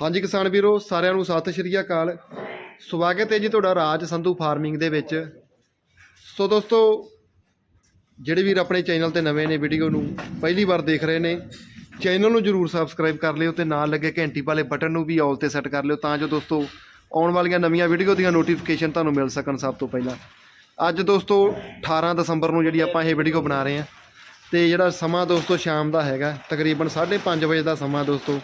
ਹਾਂਜੀ ਕਿਸਾਨ ਵੀਰੋ, ਸਾਰਿਆਂ ਨੂੰ ਸਤਿ ਸ਼੍ਰੀ ਅਕਾਲ। ਸਵਾਗਤ ਹੈ ਜੀ ਤੁਹਾਡਾ ਰਾਜ ਸੰਧੂ ਫਾਰਮਿੰਗ ਦੇ ਵਿੱਚ। ਸੋ ਦੋਸਤੋ, ਜਿਹੜੇ ਵੀਰ ਆਪਣੇ ਚੈਨਲ ਤੇ ਨਵੇਂ ਨੇ ਵੀਡੀਓ ਨੂੰ, ਪਹਿਲੀ ਵਾਰ ਦੇਖ ਰਹੇ ਨੇ, ਚੈਨਲ ਨੂੰ ਜਰੂਰ ਸਬਸਕ੍ਰਾਈਬ ਕਰ ਲਿਓ ਤੇ ਨਾਲ ਲੱਗੇ ਘੰਟੀ ਵਾਲੇ ਬਟਨ ਨੂੰ ਵੀ ਆਲ ਤੇ ਸੈੱਟ ਕਰ ਲਿਓ ਤਾਂ ਜੋ ਦੋਸਤੋ, ਆਉਣ ਵਾਲੀਆਂ ਨਵੀਆਂ ਵੀਡੀਓ ਦੀਆਂ ਨੋਟੀਫਿਕੇਸ਼ਨ ਤੁਹਾਨੂੰ ਮਿਲ ਸਕਣ ਸਭ ਤੋਂ ਪਹਿਲਾਂ। ਅੱਜ ਦੋਸਤੋ 18 ਦਸੰਬਰ ਨੂੰ ਜਿਹੜੀ ਆਪਾਂ ਇਹ ਵੀਡੀਓ ਬਣਾ ਰਹੇ ਹਾਂ, ਤੇ ਜਿਹੜਾ ਸਮਾਂ ਦੋਸਤੋ ਸ਼ਾਮ ਦਾ ਹੈਗਾ, ਤਕਰੀਬਨ 5:30 ਵਜੇ ਦਾ ਸਮਾਂ ਦੋਸਤੋ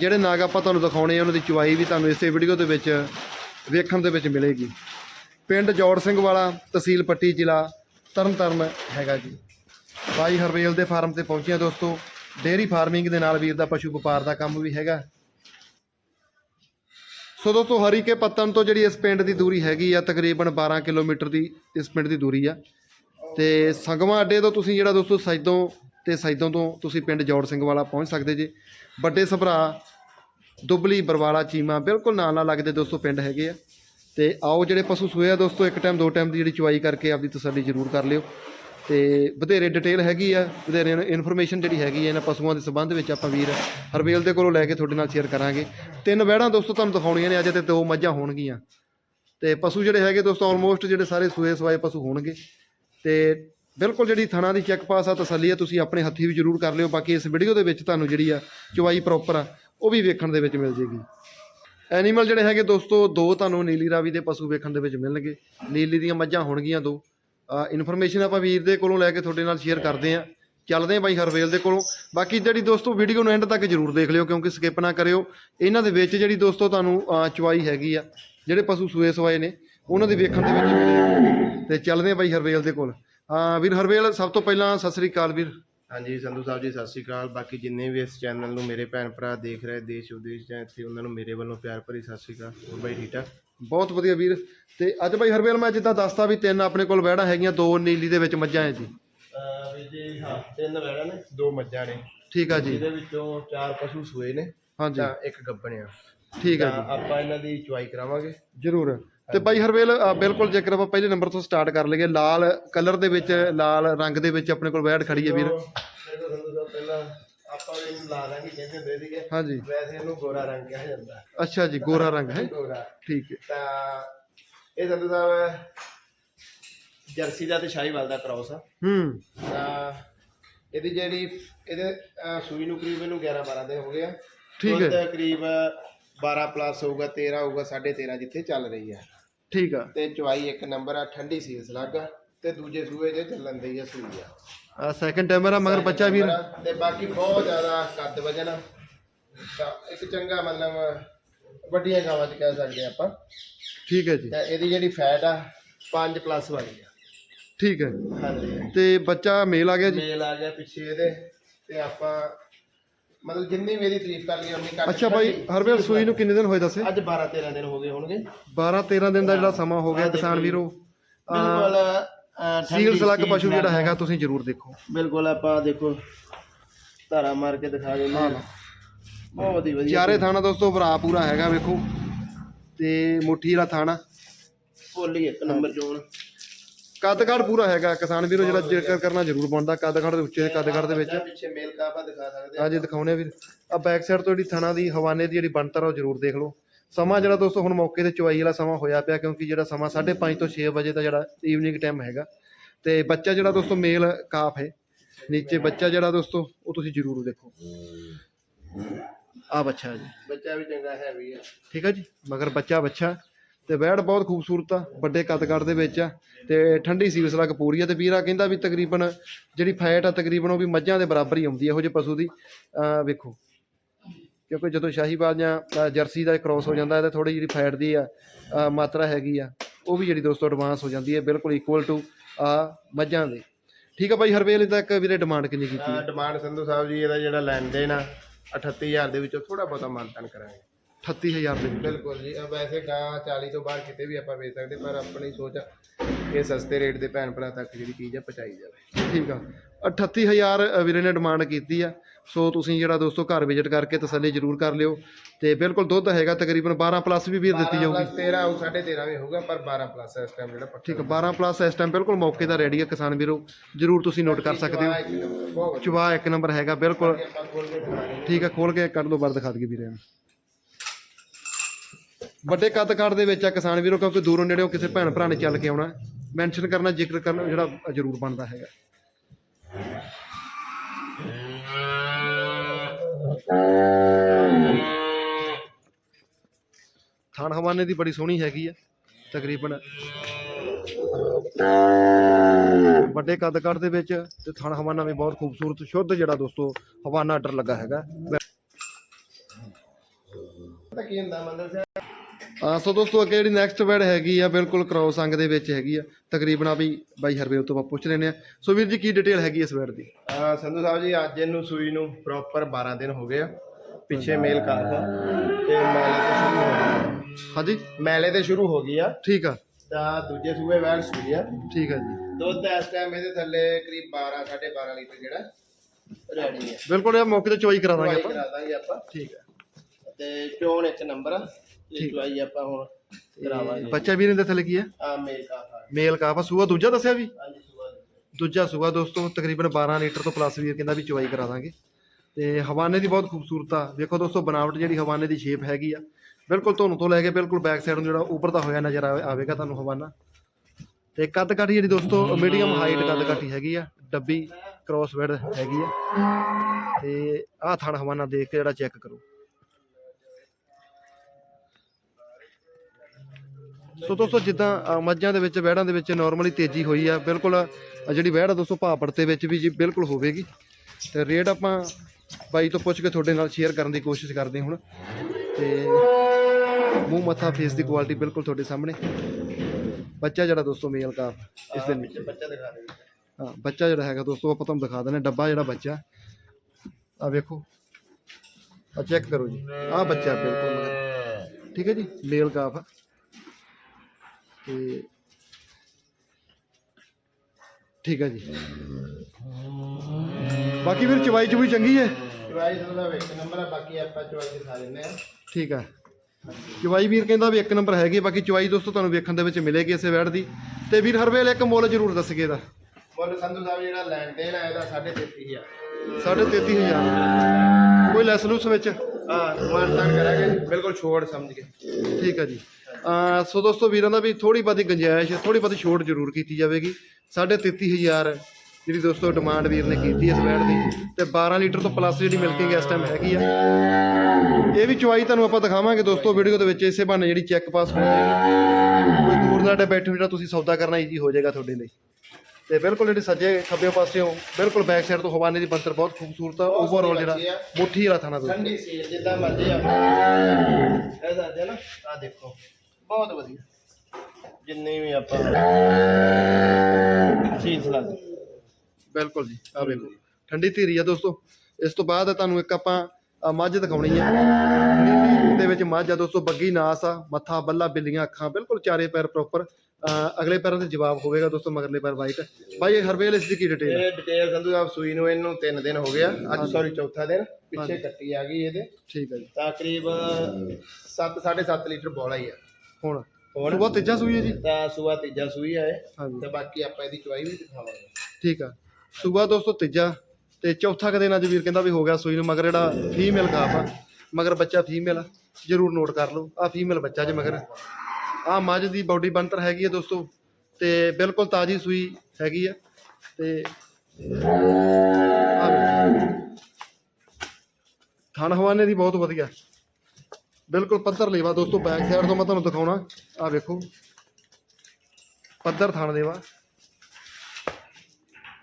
ਜਿਹੜੇ ਨਾਗ ਆਪਾਂ ਤੁਹਾਨੂੰ ਦਿਖਾਉਣੇ ਆ, ਉਹਨਾਂ ਦੀ ਚੁਆਈ ਵੀ ਤੁਹਾਨੂੰ ਇਸੇ ਵੀਡੀਓ ਦੇ ਵਿੱਚ ਵੇਖਣ ਦੇ ਵਿੱਚ ਮਿਲੇਗੀ। ਪਿੰਡ ਜੋੜ ਸਿੰਘ ਵਾਲਾ, ਤਹਿਸੀਲ ਪੱਟੀ ਜ਼ਿਲ੍ਹਾ ਤਰਨਤਾਰਨ ਹੈਗਾ ਜੀ। ਬਾਈ ਹਰਵੇਲ ਦੇ ਫਾਰਮ ਤੇ ਪਹੁੰਚੇ ਆ ਦੋਸਤੋ। ਡੇਅਰੀ ਫਾਰਮਿੰਗ ਦੇ ਨਾਲ ਵੀਰ ਦਾ ਪਸ਼ੂ ਵਪਾਰ ਦਾ ਕੰਮ ਵੀ ਹੈਗਾ। ਸੋ ਦੋਸਤੋ, ਹਰੀਕੇ ਪੱਤਨ ਤੋਂ ਜਿਹੜੀ ਇਸ ਪਿੰਡ ਦੀ ਦੂਰੀ ਹੈਗੀ ਆ, ਤਕਰੀਬਨ 12 ਕਿਲੋਮੀਟਰ ਦੀ ਇਸ ਪਿੰਡ ਦੀ ਦੂਰੀ ਆ। ਤੇ ਸੰਗਮਾ ਅੱਡੇ ਤੋਂ ਤੁਸੀਂ ਜਿਹੜਾ ਦੋਸਤੋ ਸੈਦੋਂ ਤੇ ਸੈਦੋਂ ਤੋਂ ਤੁਸੀਂ ਪਿੰਡ ਜੋੜ ਸਿੰਘ ਵਾਲਾ ਪਹੁੰਚ ਸਕਦੇ ਜੇ। ਵੱਡੇ ਸਭਰਾ ਦੁਬਲੀ ਬਰਵਾਲਾ ਚੀਮਾ ਬਿਲਕੁਲ ਨਾਲ ਨਾਲ ਲੱਗਦੇ ਦੋਸਤੋ ਪਿੰਡ ਹੈਗੇ ਆ। ਤੇ ਆਓ ਜਿਹੜੇ ਪਸ਼ੂ ਸੂਏ ਆ ਦੋਸਤੋ, ਇੱਕ ਟਾਈਮ ਦੋ ਟਾਈਮ ਦੀ ਜਿਹੜੀ ਚੁਆਈ ਕਰਕੇ ਆਪਦੀ ਤਸੱਲੀ ਜ਼ਰੂਰ ਕਰ ਲਿਓ। ਤੇ ਵਧੇਰੇ ਡਿਟੇਲ ਹੈਗੀ ਆ ਵਧੇਰੇ ਇਨਫੋਰਮੇਸ਼ਨ ਜਿਹੜੀ ਹੈਗੀ ਆ ਇਹਨਾਂ ਪਸ਼ੂਆਂ ਦੇ ਸੰਬੰਧ ਵਿੱਚ ਆਪਾਂ ਵੀਰ ਹਰਬੇਲ ਦੇ ਕੋਲੋਂ ਲੈ ਕੇ ਤੁਹਾਡੇ ਨਾਲ ਸ਼ੇਅਰ ਕਰਾਂਗੇ। ਤਿੰਨ ਵਹਿੜਾਂ ਦੋਸਤੋ ਤੁਹਾਨੂੰ ਦਿਖਾਉਣੀਆਂ ਨੇ, ਅੱਜ ਤੇ ਦੋ ਮੱਝਾਂ ਹੋਣਗੀਆਂ। ਤੇ ਪਸ਼ੂ ਜਿਹੜੇ ਹੈਗੇ ਦੋਸਤੋ ਆਲਮੋਸਟ ਜਿਹੜੇ ਸਾਰੇ ਸੂਏ ਸਵਾਏ ਪਸ਼ੂ ਹੋਣਗੇ। ਤੇ ਬਿਲਕੁਲ ਜਿਹੜੀ ਥਣਾ ਦੀ ਚੈੱਕ ਪਾਸ ਆ, ਤਸੱਲੀ ਆ, ਤੁਸੀਂ ਆਪਣੇ ਹੱਥੀ ਵੀ ਜ਼ਰੂਰ ਕਰ ਲਿਓ। ਬਾਕੀ ਇਸ ਵੀਡੀਓ ਦੇ ਵਿੱਚ ਤੁਹਾਨੂੰ ਜਿਹੜੀ ਆ ਚੁਆਈ ਪ੍ਰੋਪਰ ਆ, ਉਹ ਵੀ ਵੇਖਣ ਦੇ ਵਿੱਚ ਮਿਲ ਜੇਗੀ। ਐਨੀਮਲ ਜਿਹੜੇ ਹੈਗੇ ਦੋਸਤੋ, ਦੋ ਤੁਹਾਨੂੰ ਨੀਲੀ ਰਾਵੀ ਦੇ ਪਸ਼ੂ ਵੇਖਣ ਦੇ ਵਿੱਚ ਮਿਲਣਗੇ। ਨੀਲੀ ਦੀਆਂ ਮੱਝਾਂ ਹੋਣਗੀਆਂ ਦੋ। ਇਨਫੋਰਮੇਸ਼ਨ ਆਪਾਂ ਵੀਰ ਦੇ ਕੋਲੋਂ ਲੈ ਕੇ ਤੁਹਾਡੇ ਨਾਲ ਸ਼ੇਅਰ ਕਰਦੇ ਆ। ਚੱਲਦੇ ਆ ਬਾਈ ਹਰਵੇਲ ਦੇ ਕੋਲੋਂ। ਬਾਕੀ ਜਿਹੜੀ ਦੋਸਤੋ ਵੀਡੀਓ ਨੂੰ ਐਂਡ ਤੱਕ ਜਰੂਰ ਦੇਖ ਲਿਓ, ਕਿਉਂਕਿ ਸਕਿਪ ਨਾ ਕਰਿਓ। ਇਹਨਾਂ ਦੇ ਵਿੱਚ ਜਿਹੜੀ ਦੋਸਤੋ ਤੁਹਾਨੂੰ ਚਵਾਈ ਹੈਗੀ ਆ, ਜਿਹੜੇ ਪਸ਼ੂ ਸੂਏ ਸਵਾਏ ਨੇ, ਉਹਨਾਂ ਦੀ ਵੇਖਣ ਦੇ ਵਿੱਚ ਮਿਲੇਗੀ। ਤੇ ਚੱਲਦੇ ਆ ਬਾਈ ਹਰਵੇਲ ਦੇ ਕੋਲ। ਵੀਰ ਹਰਵੇਲ ਸਭ ਤੋਂ ਪਹਿਲਾਂ ਸਤਿ ਸ੍ਰੀ ਅਕਾਲ ਵੀਰ। ਹਾਂਜੀ ਸੰਧੂ ਸਾਹਿਬ ਜੀ ਸਤਿ ਸ਼੍ਰੀ ਅਕਾਲ। ਬਾਕੀ ਜਿੰਨੇ ਵੀ ਇਸ ਚੈਨਲ ਨੂੰ ਮੇਰੇ ਭੈਣ ਭਰਾ ਦੇਖ ਰਹੇ ਦੇਸ਼ ਵਿਦੇਸ਼ ਜਾਂ ਇੱਥੇ ਉਹਨਾਂ ਨੂੰ ਮੇਰੇ ਵੱਲੋਂ ਪਿਆਰ ਭਰੀ ਸਤਿ ਸ਼੍ਰੀ ਅਕਾਲ। ਹੋਰ ਬਾਈ ਠੀਕ ਠਾਕ? ਬਹੁਤ ਵਧੀਆ ਵੀਰ। ਤੇ ਅੱਜ ਬਾਈ ਹਰਵੇਲ ਮੈਂ ਜਿੱਦਾਂ ਦੱਸਤਾ ਵੀ ਤਿੰਨ ਆਪਣੇ ਕੋਲ ਵਹਿੜਾਂ ਹੈਗੀਆਂ ਦੋ ਨੀਲੀ ਦੇ ਵਿੱਚ ਮੱਝਾਂ ਹੈ ਜੀ। ਵੀ ਜੀ ਹਾਂ ਤਿੰਨ ਵੈੜਾਂ ਨੇ ਦੋ ਮੱਝਾਂ ਨੇ। ਠੀਕ ਆ ਜੀ। ਜਿਹਦੇ ਵਿੱਚੋਂ ਚਾਰ ਪਸ਼ੂ ਸੂਏ ਨੇ ਹਾਂਜੀ। ਤਾਂ ਇੱਕ ਗੱਭਣ ਆ ਠੀਕ ਆ ਜੀ। ਆਪਾਂ ਇਹਨਾਂ ਦੀ ਚੁਆਈ ਕਰਾਵਾਂਗੇ। ਜਰੂਰ। ਤੇ ਬਾਈ ਹਰਵੇਲ ਬਿਲਕੁਲ ਜੇਕਰ ਆਪਾਂ ਪਹਿਲੇ ਨੰਬਰ ਤੋਂ ਸਟਾਰਟ ਕਰ ਲਈਏ ਲਾਲ ਕਲਰ ਦੇ ਵਿੱਚ ਲਾਲ ਰੰਗ ਦੇ ਵਿੱਚ ਆਪਣੇ ਕੋਲ ਵੈੜ ਖੜੀ ਹੈ ਵੀਰ। ਦੇਖੋ ਸੰਧੂ ਸਾਹਿਬ ਪਹਿਲਾਂ ਆਪਾਂ ਵੀ ਇਹਨੂੰ ਲਾਲ ਰੰਗ ਹੀ ਕਹਿੰਦੇ ਹੁੰਦੇ ਸੀਗੇ ਹਾਂਜੀ। ਵੈਸੇ ਇਹਨੂੰ ਗੋਰਾ ਰੰਗ ਕਿਹਾ ਜਾਂਦਾ ਅੱਛਾ ਜੀ ਗੋਰਾ ਰੰਗ ਹੈ। ਗੋਰਾ। ਠੀਕ ਹੈ। ਤਾਂ ਇਹ ਸੰਧੂ ਸਾਹਿਬ ਜਰਸੀ ਦਾ ਤੇ ਸ਼ਾਹੀਵਾਲ ਦਾ ਕ੍ਰਾਸ ਆ। ਹੂੰ। ਤਾਂ ਇਹਦੀ ਜਿਹੜੀ ਇਹਦੇ ਸੂਈ ਨੂੰ ਕਰੀਬ ਇਹਨੂੰ 11 12 ਦਿਨ ਹੋ ਗਏ ਆ। ਠੀਕ ਹੈ। ਕਰੀਬ 12 ਪਲੱਸ ਹੋਊਗਾ 13 ਹੋਊਗਾ 13.5 ਜਿੱਥੇ ਚੱਲ ਰਹੀ ਆ। ਠੀਕ ਆ। ਤੇ ਚੁਆਈ ਇੱਕ ਨੰਬਰ ਆ ਠੰਡੀ ਸੀਸ ਲੱਗਾ ਤੇ ਦੂਜੇ ਸੂਏ ਜੇ ਚੱਲਣ ਦੀ ਆ ਸੂਈ ਆ। ਆ ਸੈਕੰਡ ਟਾਈਮਰ ਆ ਮਗਰ ਬੱਚਾ ਵੀਰ। ਤੇ ਬਾਕੀ ਬਹੁਤ ਜ਼ਿਆਦਾ ਕੱਦ ਵਜਨ ਆ। ਤਾਂ ਇੱਕ ਚੰਗਾ ਮਤਲਬ ਵੱਡੀਆਂ ਗਾਵਾਂ ਚ ਕਹਿ ਸਕਦੇ ਆਪਾਂ। ਠੀਕ ਹੈ ਜੀ। ਤੇ ਇਹਦੀ ਜਿਹੜੀ ਫੈਟ ਆ 5 ਪਲੱਸ ਵਾਲੀ ਆ। ਠੀਕ ਹੈ ਹਾਂਜੀ। ਤੇ ਬੱਚਾ ਮੇਲ ਆ ਗਿਆ ਜੀ? ਮੇਲ ਆ ਗਿਆ ਪਿੱਛੇ ਇਹਦੇ। ਤੇ ਆਪਾਂ ਮਤਲਬ ਜਿੰਨੀ ਮੇਰੀ ਤਾਰੀਫ ਕਰ ਲਈ ਉਨੀ ਘੱਟ ਅੱਛਾ ਬਾਈ ਹਰਵੇਲ ਸੂਈ ਨੂੰ ਕਿੰਨੇ ਦਿਨ ਹੋਏ ਦੱਸੇ? ਅੱਜ 12 13 ਦਿਨ ਹੋ ਗਏ ਹੋਣਗੇ। 12 13 ਦਿਨ ਦਾ ਜਿਹੜਾ ਸਮਾਂ ਹੋ ਗਿਆ ਕਿਸਾਨ ਵੀਰੋ। ਬਿਲਕੁਲ ਅਹ, ਠੰਡੀ ਸੀਲ ਸਲੱਗ ਚੀਜ਼ ਪਸ਼ੂ ਜਿਹੜਾ ਨਾਲ- ਹੈਗਾ ਤੁਸੀਂ ਜ਼ਰੂਰ ਦੇਖੋ। ਬਿਲਕੁਲ ਆਪਾਂ ਦੇਖੋ ਧਾਰਾ ਮਾਰ ਕੇ ਦਿਖਾ ਦਿੰਦੇ ਹਾਂ। ਬਹੁਤ ਹੀ ਵਧੀਆ ਚਾਰੇ ਥਾਣਾ ਦੋਸਤੋ ਭਰਾ ਪੂਰਾ ਹੈਗਾ ਵੇਖੋ। ਤੇ ਮੁੱਠੀ ਵਾਲਾ ਥਾਣਾ। ਭੋਲੀ ਇੱਕ ਨੰਬਰ ਜੋਨ। ਕੱਦਕਾੜ ਪੂਰਾ ਹੈਗਾ ਕਿਸਾਨ ਵੀਰੋ ਜਿਹੜਾ ਜ਼ਿਕਰ ਕਰਨਾ ਜ਼ਰੂਰ ਬਣਦਾ ਕੱਦਕਾੜ ਦੇ ਉੱਚੇ ਕੱਦਕਾੜ ਦੇ ਵਿੱਚ। ਪਿੱਛੇ ਮੇਲ ਕਾਫਾ ਦਿਖਾ ਸਕਦੇ ਆ ਜੇ ਦਿਖਾਉਣੇ ਆ ਵੀਰ। ਆ ਬੈਕ ਸਾਈਡ ਤੋਂ ਜਿਹੜੀ ਥਣਾ ਦੀ ਹਵਾਨੇ ਦੀ ਜਿਹੜੀ ਬਣਤਰ ਆ ਉਹ ਜ਼ਰੂਰ ਦੇਖ ਲਓ। ਸਮਾਂ ਜਿਹੜਾ ਦੋਸਤੋ ਹੁਣ ਮੌਕੇ ਤੇ ਚੁਆਈ ਵਾਲਾ ਸਮਾਂ ਹੋਇਆ ਪਿਆ ਕਿਉਂਕਿ ਜਿਹੜਾ ਸਮਾਂ 5:30 ਤੋਂ 6 ਵਜੇ ਦਾ ਜਿਹੜਾ ਈਵਨਿੰਗ ਟਾਈਮ ਹੈਗਾ। ਤੇ ਬੱਚਾ ਜਿਹੜਾ ਦੋਸਤੋ ਮੇਲ ਕਾਫ ਹੈ। ਨੀਚੇ ਬੱਚਾ ਜਿਹੜਾ ਦੋਸਤੋ ਉਹ ਤੁਸੀਂ ਜ਼ਰੂਰ ਦੇਖੋ। ਆ ਬੱਚਾ ਜੀ। ਬੱਚਾ ਵੀ ਚੰਗਾ ਹੈਵੀ ਆ ਠੀਕ ਆ ਜੀ? ਮਗਰ ਬੱਚਾ ਬੱਚਾ। ਤੇ ਬੈੜ ਬਹੁਤ ਖੂਬਸੂਰਤ ਆ, ਵੱਡੇ ਕੱਦਕੜ ਦੇ ਵਿੱਚ ਆ, ਤੇ ਠੰਡੀ ਸੀਵਸ ਲੱਗ ਪੂਰੀ ਆ, ਤੇ ਵੀਰਾ ਕਹਿੰਦਾ ਵੀ ਤਕਰੀਬਨ ਜਿਹੜੀ ਫੈਟ ਆ, ਤਕਰੀਬਨ ਉਹ ਵੀ ਮੱਝਾਂ ਦੇ ਬਰਾਬਰ ਹੀ ਆਉਂਦੀ ਆ, ਇਹੋ ਜਿਹੇ ਪਸ਼ੂ ਦੀ। ਵੇਖੋ, ਕਿਉਂਕਿ ਜਦੋਂ ਸ਼ਾਹੀਵਾਲ ਜਾਂ ਜਰਸੀ ਦਾ ਕ੍ਰਾਸ ਹੋ ਜਾਂਦਾ ਹੈ ਤਾਂ ਥੋੜੀ ਜਿਹੜੀ ਫੈਟ ਦੀ ਆ ਮਾਤਰਾ ਹੈਗੀ ਆ, ਉਹ ਵੀ ਜਿਹੜੀ ਦੋਸਤੋ ਐਡਵਾਂਸ ਹੋ ਜਾਂਦੀ ਹੈ, ਬਿਲਕੁਲ ਇਕੁਅਲ ਟੂ ਆ ਮੱਝਾਂ ਦੇ। ਠੀਕ ਆ ਬਾਈ ਹਰਵੇਲ ਤੱਕ ਵੀਰੇ ਡਿਮਾਂਡ ਕਿੰਨੀ ਕੀਤੀ ਤਾਂ ਡਿਮਾਂਡ ਸੰਧੂ ਸਾਹਿਬ ਜੀ, ਇਹਦਾ ਜਿਹੜਾ ਲੈਣ ਦੇਣ ਆ 38000 ਦੇ ਵਿੱਚੋਂ ਥੋੜਾ ਬਹੁਤਾ ਮਾਨਤਾਨ ਕਰਾਂਗੇ। 38000 ਦੇ ਵਿੱਚ। ਬਿਲਕੁਲ ਜੀ। ਅਹ ਵੈਸੇ ਗਾਂ 40 ਤੋਂ ਬਾਹਰ ਕਿਤੇ ਵੀ ਆਪਾਂ ਵੇਚ ਸਕਦੇ ਪਰ ਆਪਣੀ ਸੋਚ ਆ ਇਹ ਸਸਤੇ ਰੇਟ ਦੇ ਭੈਣ ਭਰਾ ਤੱਕ ਜਿਹੜੀ ਚੀਜ਼ ਆ ਪਹੁੰਚਾਈ ਜਾਵੇ। ਠੀਕ ਆ। 38000 ਵੀਰੇ ਨੇ ਡਿਮਾਂਡ ਕੀਤੀ ਆ। ਸੋ ਤੁਸੀਂ ਜਿਹੜਾ ਦੋਸਤੋ ਘਰ ਵਿਜ਼ਿਟ ਕਰਕੇ ਤਸੱਲੀ ਜ਼ਰੂਰ ਕਰ ਲਿਓ। ਤੇ ਬਿਲਕੁਲ ਦੁੱਧ ਹੈਗਾ ਤਕਰੀਬਨ 12 ਪਲੱਸ ਵੀ ਵੀਰ ਦਿੱਤੀ ਜਾਊਗੀ। 13 ਹੋਊ 13.5 ਵੀ ਹੋਊਗਾ ਪਰ 12 ਪਲੱਸ ਇਸ ਟਾਈਮ ਜਿਹੜਾ ਪੱਕਾ ਠੀਕ ਆ 12 ਪਲੱਸ ਇਸ ਟਾਈਮ ਬਿਲਕੁਲ ਮੌਕੇ ਦਾ ਰੈਡੀ ਆ ਕਿਸਾਨ ਵੀਰੋ। ਜ਼ਰੂਰ ਤੁਸੀਂ ਨੋਟ ਕਰ ਸਕਦੇ ਹੋ। ਬਹੁਤ ਚਵਾ ਇੱਕ ਨੰਬਰ ਹੈਗਾ ਬਿਲਕੁਲ। ਵਧੀਆ ਆਪਾਂ ਖੋਲ ਕੇ ਦਿਖਾ ਦਿੰਦੇ ਠੀਕ ਆ ਖੋਲ ਕੇ ਕੱਢ ਲਓ ਬਾਹਰ ਦਿਖਾ ਦਈਏ ਵੀਰੇ ਨੂੰ। ਵੱਡੇ ਕੱਦ ਕਾਠ ਦੇ ਵਿੱਚ ਆ ਕਿਸਾਨ ਵੀਰੋ, ਕਿਉਂਕਿ ਦੂਰੋਂ ਨੇੜਿਓਂ ਕਿਸੇ ਭੈਣ ਭਰਾ ਨੇ ਚੱਲ ਕੇ ਆਉਣਾ। ਮੈਂਸ਼ਨ ਕਰਨਾ, ਜ਼ਿਕਰ ਕਰਨਾ, ਜਿਹੜਾ ਜ਼ਰੂਰ ਬਣਦਾ ਹੈਗਾ। ਥਾਣ ਹਵਾਨੇ ਦੀ ਬੜੀ ਸੋਹਣੀ ਹੈਗੀ ਆ, ਤਕਰੀਬਨ। ਵੱਡੇ ਕੱਦ ਕਾਠ ਦੇ ਵਿੱਚ ਤੇ ਥਾਣ ਹਵਾਨਾ ਵੀ ਬਹੁਤ ਖੂਬਸੂਰਤ, ਸ਼ੁੱਧ ਜਿਹੜਾ ਦੋਸਤੋ, ਹਵਾਨਾ ਆਰਡਰ ਲੱਗਾ ਹੈਗਾ। ਕੀ ਹੁੰਦਾ, ਮੰਦਰ ਸਾਹਿਬ? ਆ ਸੋ ਦੋਸਤੋ ਅੱਗੇ ਜਿਹੜੀ ਨੈਕਸਟ ਵੈਡ ਹੈਗੀ ਆ ਬਿਲਕੁਲ ਕ੍ਰੋਸ ਅੰਗ ਦੇ ਵਿੱਚ ਹੈਗੀ ਆ। ਤਕਰੀਬਨ ਆ ਵੀ ਬਾਈ ਹਰਵੇਲ ਤੋਂ ਆਪਾਂ ਪੁੱਛ ਲੈਨੇ ਆ। ਸੋ ਵੀਰ ਜੀ ਕੀ ਡਿਟੇਲ ਹੈਗੀ ਇਸ ਵੈਡ ਦੀ? ਆ ਸੰਧੂ ਸਾਹਿਬ ਜੀ ਅੱਜ ਇਹਨੂੰ ਸੂਈ ਨੂੰ ਪ੍ਰੋਪਰ 12 ਦਿਨ ਹੋ ਗਏ ਆ। ਪਿੱਛੇ ਮੇਲ ਕਾਫਾ ਤੇ ਮੈਲੇ ਤੋਂ ਸ਼ੁਰੂ ਹੋ ਗਈ ਹਾਂਜੀ? ਮੈਲੇ ਤੇ ਸ਼ੁਰੂ ਹੋ ਗਈ ਆ। ਠੀਕ ਆ। ਤਾਂ ਦੂਜੇ ਸੂਏ ਵੈਲ ਸੂਈ ਆ। ਠੀਕ ਆ ਜੀ। ਦੁੱਧ ਇਸ ਟਾਈਮ ਇਹਦੇ ਥੱਲੇ ਕਰੀਬ 12 12.5 ਲੀਟਰ ਜਿਹੜਾ ਰੈਡੀ ਹੈ ਬਿਲਕੁਲ ਇਹ ਮੌਕੇ ਤੇ ਚੋਈ ਕਰਾ ਦਾਂਗੇ ਚੁਆਈ ਆਪਾਂ। ਕਰਾ ਦਾਂਗੇ ਆਪਾਂ। ਠੀਕ ਆ। ਤੇ ਚੋਣ ਇੱਕ ਨੰਬਰ ਆ। ਇਹ ਚੁਆਈ ਆਪਾਂ ਹੁਣ ਕਰਾਵਾਂਗੇ। ਬੱਚਾ ਵੀਰ ਦੇ ਥੱਲੇ ਕੀ ਹੈ? ਆ ਮੇਲ ਕਾਫਾ ਮੇਲ ਕਾਫਾ ਸੂਆ ਦੂਜਾ ਦੱਸਿਆ ਵੀ? ਹਾਂਜੀ ਸੂਆ ਦੂਜਾ। ਸੂਆ ਦੋਸਤੋ ਤਕਰੀਬਨ 12 ਲੀਟਰ ਤੋਂ ਪਲੱਸ ਵੀਰ ਕਹਿੰਦਾ ਵੀ ਚਵਾਈ ਕਰਾ ਦਾਂਗੇ। ਤੇ ਹਵਾਨੇ ਦੀ ਬਹੁਤ ਖੂਬਸੂਰਤ ਆ ਵੇਖੋ ਦੋਸਤੋ ਬਣਾਵਟ ਜਿਹੜੀ ਹਵਾਨੇ ਦੀ ਸ਼ੇਪ ਹੈਗੀ ਆ। ਬਿਲਕੁਲ ਤੁਹਾਨੂੰ ਤੋਂ ਲੈ ਕੇ ਬਿਲਕੁਲ ਬੈਕ ਸਾਈਡ ਨੂੰ ਜਿਹੜਾ ਉੱਪਰ ਦਾ ਹੋਇਆ ਨਜ਼ਰ ਆਵੇ- ਆਵੇਗਾ ਤੁਹਾਨੂੰ ਹਵਾਨਾ। ਤੇ ਕੱਦ ਕਾਠੀ ਜਿਹੜੀ ਦੋਸਤੋ ਮੀਡੀਅਮ ਹਾਈਟ ਕੱਦ ਕਾਠੀ ਹੈਗੀ ਆ ਡੱਬੀ ਕ੍ਰੋਸ ਵੈਡ ਹੈਗੀ ਆ। ਤੇ ਆਹ ਥਣ ਹਵਾਨਾ ਦੇਖ ਕੇ ਜਿਹੜਾ ਚੈੱਕ ਕਰੋ। ਸੋ ਦੋਸਤੋ ਜਿੱਦਾਂ ਅ, ਮੱਝਾਂ ਦੇ ਵਿੱਚ ਵਹਿੜਾਂ ਦੇ ਵਿੱਚ ਨਾਰਮਲੀ ਤੇਜ਼ੀ ਹੋਈ ਆ ਬਿਲਕੁਲ ਅ, ਜਿਹੜੀ ਵਹਿੜ ਆ ਦੋਸਤੋ ਭਾਪੜ ਦੇ ਵਿੱਚ ਵੀ ਜੀ ਬਿਲਕੁਲ ਹੋਵੇਗੀ। ਤੇ ਰੇਟ ਆਪਾਂ ਬਾਈ ਤੋਂ ਪੁੱਛ ਕੇ ਤੁਹਾਡੇ ਨਾਲ ਸ਼ੇਅਰ ਕਰਨ ਦੀ ਕੋਸ਼ਿਸ਼ ਕਰਦੇ ਹੁਣ। ਤੇ ਮੂੰਹ ਮੱਥਾ ਫੇਸ ਦੀ ਕੁਆਲਿਟੀ ਬਿਲਕੁਲ ਤੁਹਾਡੇ ਸਾਹਮਣੇ। ਬੱਚਾ ਜਿਹੜਾ ਦੋਸਤੋ ਮੇਲ ਕਾ ਇਸ ਦੇ ਵਿੱਚ ਬੱਚਾ ਦਿਖਾ ਦੇ ਹਾਂ ਬੱਚਾ ਜਿਹੜਾ ਹੈਗਾ ਦੋਸਤੋ ਆਪਾਂ ਤੁਹਾਨੂੰ ਦਿਖਾ ਦਿੰਦੇ ਹਾਂ ਡੱਬਾ ਜਿਹੜਾ ਬੱਚਾ। ਆ ਵੇਖੋ। ਆ ਚੈੱਕ ਕਰੋ ਜੀ। ਆ ਬੱਚਾ ਬਿਲਕੁਲ ਮਗਰ। ਠੀਕ ਹੈ ਜੀ ਮੇਲ ਕਾਫ ਤੇ ਠੀਕ ਹੈ ਜੀ। ਬਾਕੀ ਵੀਰ ਚਵਾਈ ਚੁਈ ਚੰਗੀ ਹੈ? ਚੁਆਈ ਦਾ ਇੱਕ ਨੰਬਰ ਆ ਬਾਕੀ ਆਪਾਂ ਚੁਆਈ ਦਿਖਾ ਦਿੰਦੇ ਆ ਠੀਕ ਹੈ ਚਵਾਈ ਵੀਰ ਕਹਿੰਦਾ ਵੀ ਇੱਕ ਨੰਬਰ ਹੈਗੀ ਬਾਕੀ ਚਵਾਈ ਦੋਸਤੋ ਤੁਹਾਨੂੰ ਵੇਖਣ ਦੇ ਵਿੱਚ ਮਿਲੇਗੀ ਇਸੇ ਵੈੜ ਦੀ। ਤੇ ਵੀਰ ਹਰ ਵੇਲੇ ਇੱਕ ਮੁੱਲ ਜ਼ਰੂਰ ਦੱਸਗੇ ਇਹਦਾ ਮੁੱਲ ਸੰਧੂ ਸਾਹਿਬ ਜਿਹੜਾ ਲੈਣ ਦੇਣ ਆ ਇਹਦਾ 33000 ਸਾਢੇ ਤੇਤੀ ਹਜ਼ਾਰ। ਕੋਈ ਲੈਸ ਲੂਸ ਵਿੱਚ? ਹਾਂ ਮਾਨਤਾਨ ਕਰਾਂਗੇ। ਬਿਲਕੁਲ ਛੋੜ ਸਮਝ ਕੇ। ਠੀਕ ਹੈ ਜੀ। ਸੋ ਦੋਸਤੋ ਵੀਰਾਂ ਦਾ ਵੀ ਥੋੜੀ ਬਹੁਤੀ ਗੁੰਜਾਇਸ਼ ਥੋੜੀ ਬਹੁਤੀ ਛੋਟ ਜ਼ਰੂਰ ਕੀਤੀ ਜਾਵੇਗੀ। ਸਾਢੇ ਤੇਤੀ ਹਜ਼ਾਰ ਜਿਹੜੀ ਦੋਸਤੋ ਡਿਮਾਂਡ ਵੀਰ ਨੇ ਕੀਤੀ ਇਸ ਵੈਟ ਦੀ ਤੇ 12 ਲੀਟਰ ਤੋਂ ਪਲੱਸ ਜਿਹੜੀ ਮਿਲਕਿੰਗ ਇਸ ਟਾਈਮ ਹੈਗੀ ਆ। ਇਹ ਵੀ ਚਵਾਈ ਤੁਹਾਨੂੰ ਆਪਾਂ ਦਿਖਾਵਾਂਗੇ ਦੋਸਤੋ ਵੀਡੀਓ ਦੇ ਵਿੱਚ ਇਸੇ ਬਹਾਨੇ ਜਿਹੜੀ ਚੈੱਕ ਪਾਸ ਹੋ ਜਾਏਗੀ ਕੋਈ ਦੂਰ ਦਾ ਬੈਠੋ ਜਿਹੜਾ ਤੁਸੀਂ ਸੌਦਾ ਕਰਨਾ ਈਜ਼ੀ ਹੋ ਜਾਏਗਾ ਤੁਹਾਡੇ ਲਈ। ਤੇ ਬਿਲਕੁਲ ਜਿਹੜੀ ਸੱਜੇ ਖੱਬੇ ਪਾਸਿਓਂ ਬਿਲਕੁਲ ਬੈਕ ਸਾਈਡ ਤੋਂ ਹਵਾਨੇ ਦੀ ਬੰਤਰ ਬਹੁਤ ਖੂਬਸੂਰਤ ਆ। ਓਵਰਆਲ ਜਿਹੜਾ ਮੁੱਠੀ ਵਾਲਾ ਥਾਣਾ ਦੋਸਤੋ। ਠੰਡੀ ਸੀ ਜਿੱਦਾਂ ਮਰਜ਼ੀ ਆ। ਇਹ ਦੱਸਦੇ ਨਾ ਆ ਦੇਖੋ। ਬਹੁਤ ਵਧੀਆ। ਜਿੰਨੇ ਵੀ ਆਪਾਂ ਚੀਜ਼ ਲਾ ਬਿਲਕੁਲ ਜੀ ਆ ਵੇਖੋ। ਠੰਡੀ ਧੀਰੀ ਆ ਦੋਸਤੋ। ਇਸ ਤੋਂ ਬਾਅਦ ਤੁਹਾਨੂੰ ਇੱਕ ਆਪਾਂ ਮੱਝ ਦਿਖਾਉਣੀ ਆ। ਨੀਲੀ ਦੇ ਵਿੱਚ ਮੱਝ ਆ ਦੋਸਤੋ ਬੱਗੀ ਨਾਸ ਆ ਮੱਥਾ ਬੱਲਾ ਬਿੱਲੀਆਂ ਅੱਖਾਂ ਬਿਲਕੁਲ ਚਾਰੇ ਪੈਰ ਪ੍ਰੋਪਰ ਅਗਲੇ ਪੈਰਾਂ ਤੇ ਜਵਾਬ ਹੋਵੇਗਾ ਦੋਸਤੋ ਮਗਰਲੇ ਪੈਰ ਵਾਈਟ ਬਾਈ ਇਹ ਹਰਵੇਲ ਇਸ ਦੀ ਕੀ ਡਿਟੇਲ ਇਹ ਡਿਟੇਲ ਸੰਧੂ ਸਾਹਿਬ ਸੂਈ ਨੂੰ ਇਹਨੂੰ 3 ਦਿਨ ਹੋ ਗਿਆ। ਅੱਜ ਸੌਰੀ ਚੌਥਾ ਦਿਨ। ਪਿੱਛੇ ਕੱਟੀ ਆ ਗਈ ਇਹਦੇ। ਠੀਕ ਹੈ ਜੀ। ਤਾਂ ਕਰੀਬ 7 7.5 ਲੀਟਰ ਬੋਲਾ ਹੀ ਆ। ਹੁਣ। ਹੁਣ ਸੁਬਾ ਤੀਜਾ ਸੂਈ ਹੈ ਜੀ? ਤਾਂ ਸੂਆ ਤੀਜਾ ਸੂਈ ਹਾਂਜੀ। ਤੇ ਬਾਕੀ ਆਪਾਂ ਇਹਦੀ ਚੁਆਈ ਵੀ ਦਿਖਾਵਾਂਗੇ। ਠੀਕ ਆ। ਸੁਬਾ ਦੋਸਤੋ ਤੀਜਾ। ਤੇ ਚੌਥਾ ਕਦੇ ਨਾ ਵੀਰ ਕਹਿੰਦਾ ਵੀ ਹੋ ਗਿਆ ਸੂਈ ਨੂੰ ਮਗਰ ਜਿਹੜਾ ਫੀਮੇਲ ਕਾਫ ਆ ਮਗਰ ਬੱਚਾ ਫੀਮੇਲ ਆ ਜਰੂਰ ਨੋਟ ਕਰ ਲਓ। ਆ ਫੀਮੇਲ ਬੱਚਾ ਜੇ ਮਗਰ। ਆ ਮੱਝ ਦੀ ਬਾਡੀ ਬੰਤਰ ਹੈਗੀ ਆ ਦੋਸਤੋ। ਤੇ ਬਿਲਕੁਲ ਤਾਜੀ ਸੂਈ ਹੈਗੀ ਆ। ਤੇ ਆਹ ਵੇਖੋ। ਥਣ ਹਵਾਨੇ ਦੀ ਬਹੁਤ ਵਧੀਆ। ਬਿਲਕੁਲ ਪੱਧਰ ਲੇਵਾ ਦੋਸਤੋ ਬੈਕ ਸਾਈਡ ਤੋਂ ਮੈਂ ਤੁਹਾਨੂੰ ਦਿਖਾਉਣਾ। ਆ ਵੇਖੋ। ਪੱਧਰ ਥਣ ਦੇਵਾ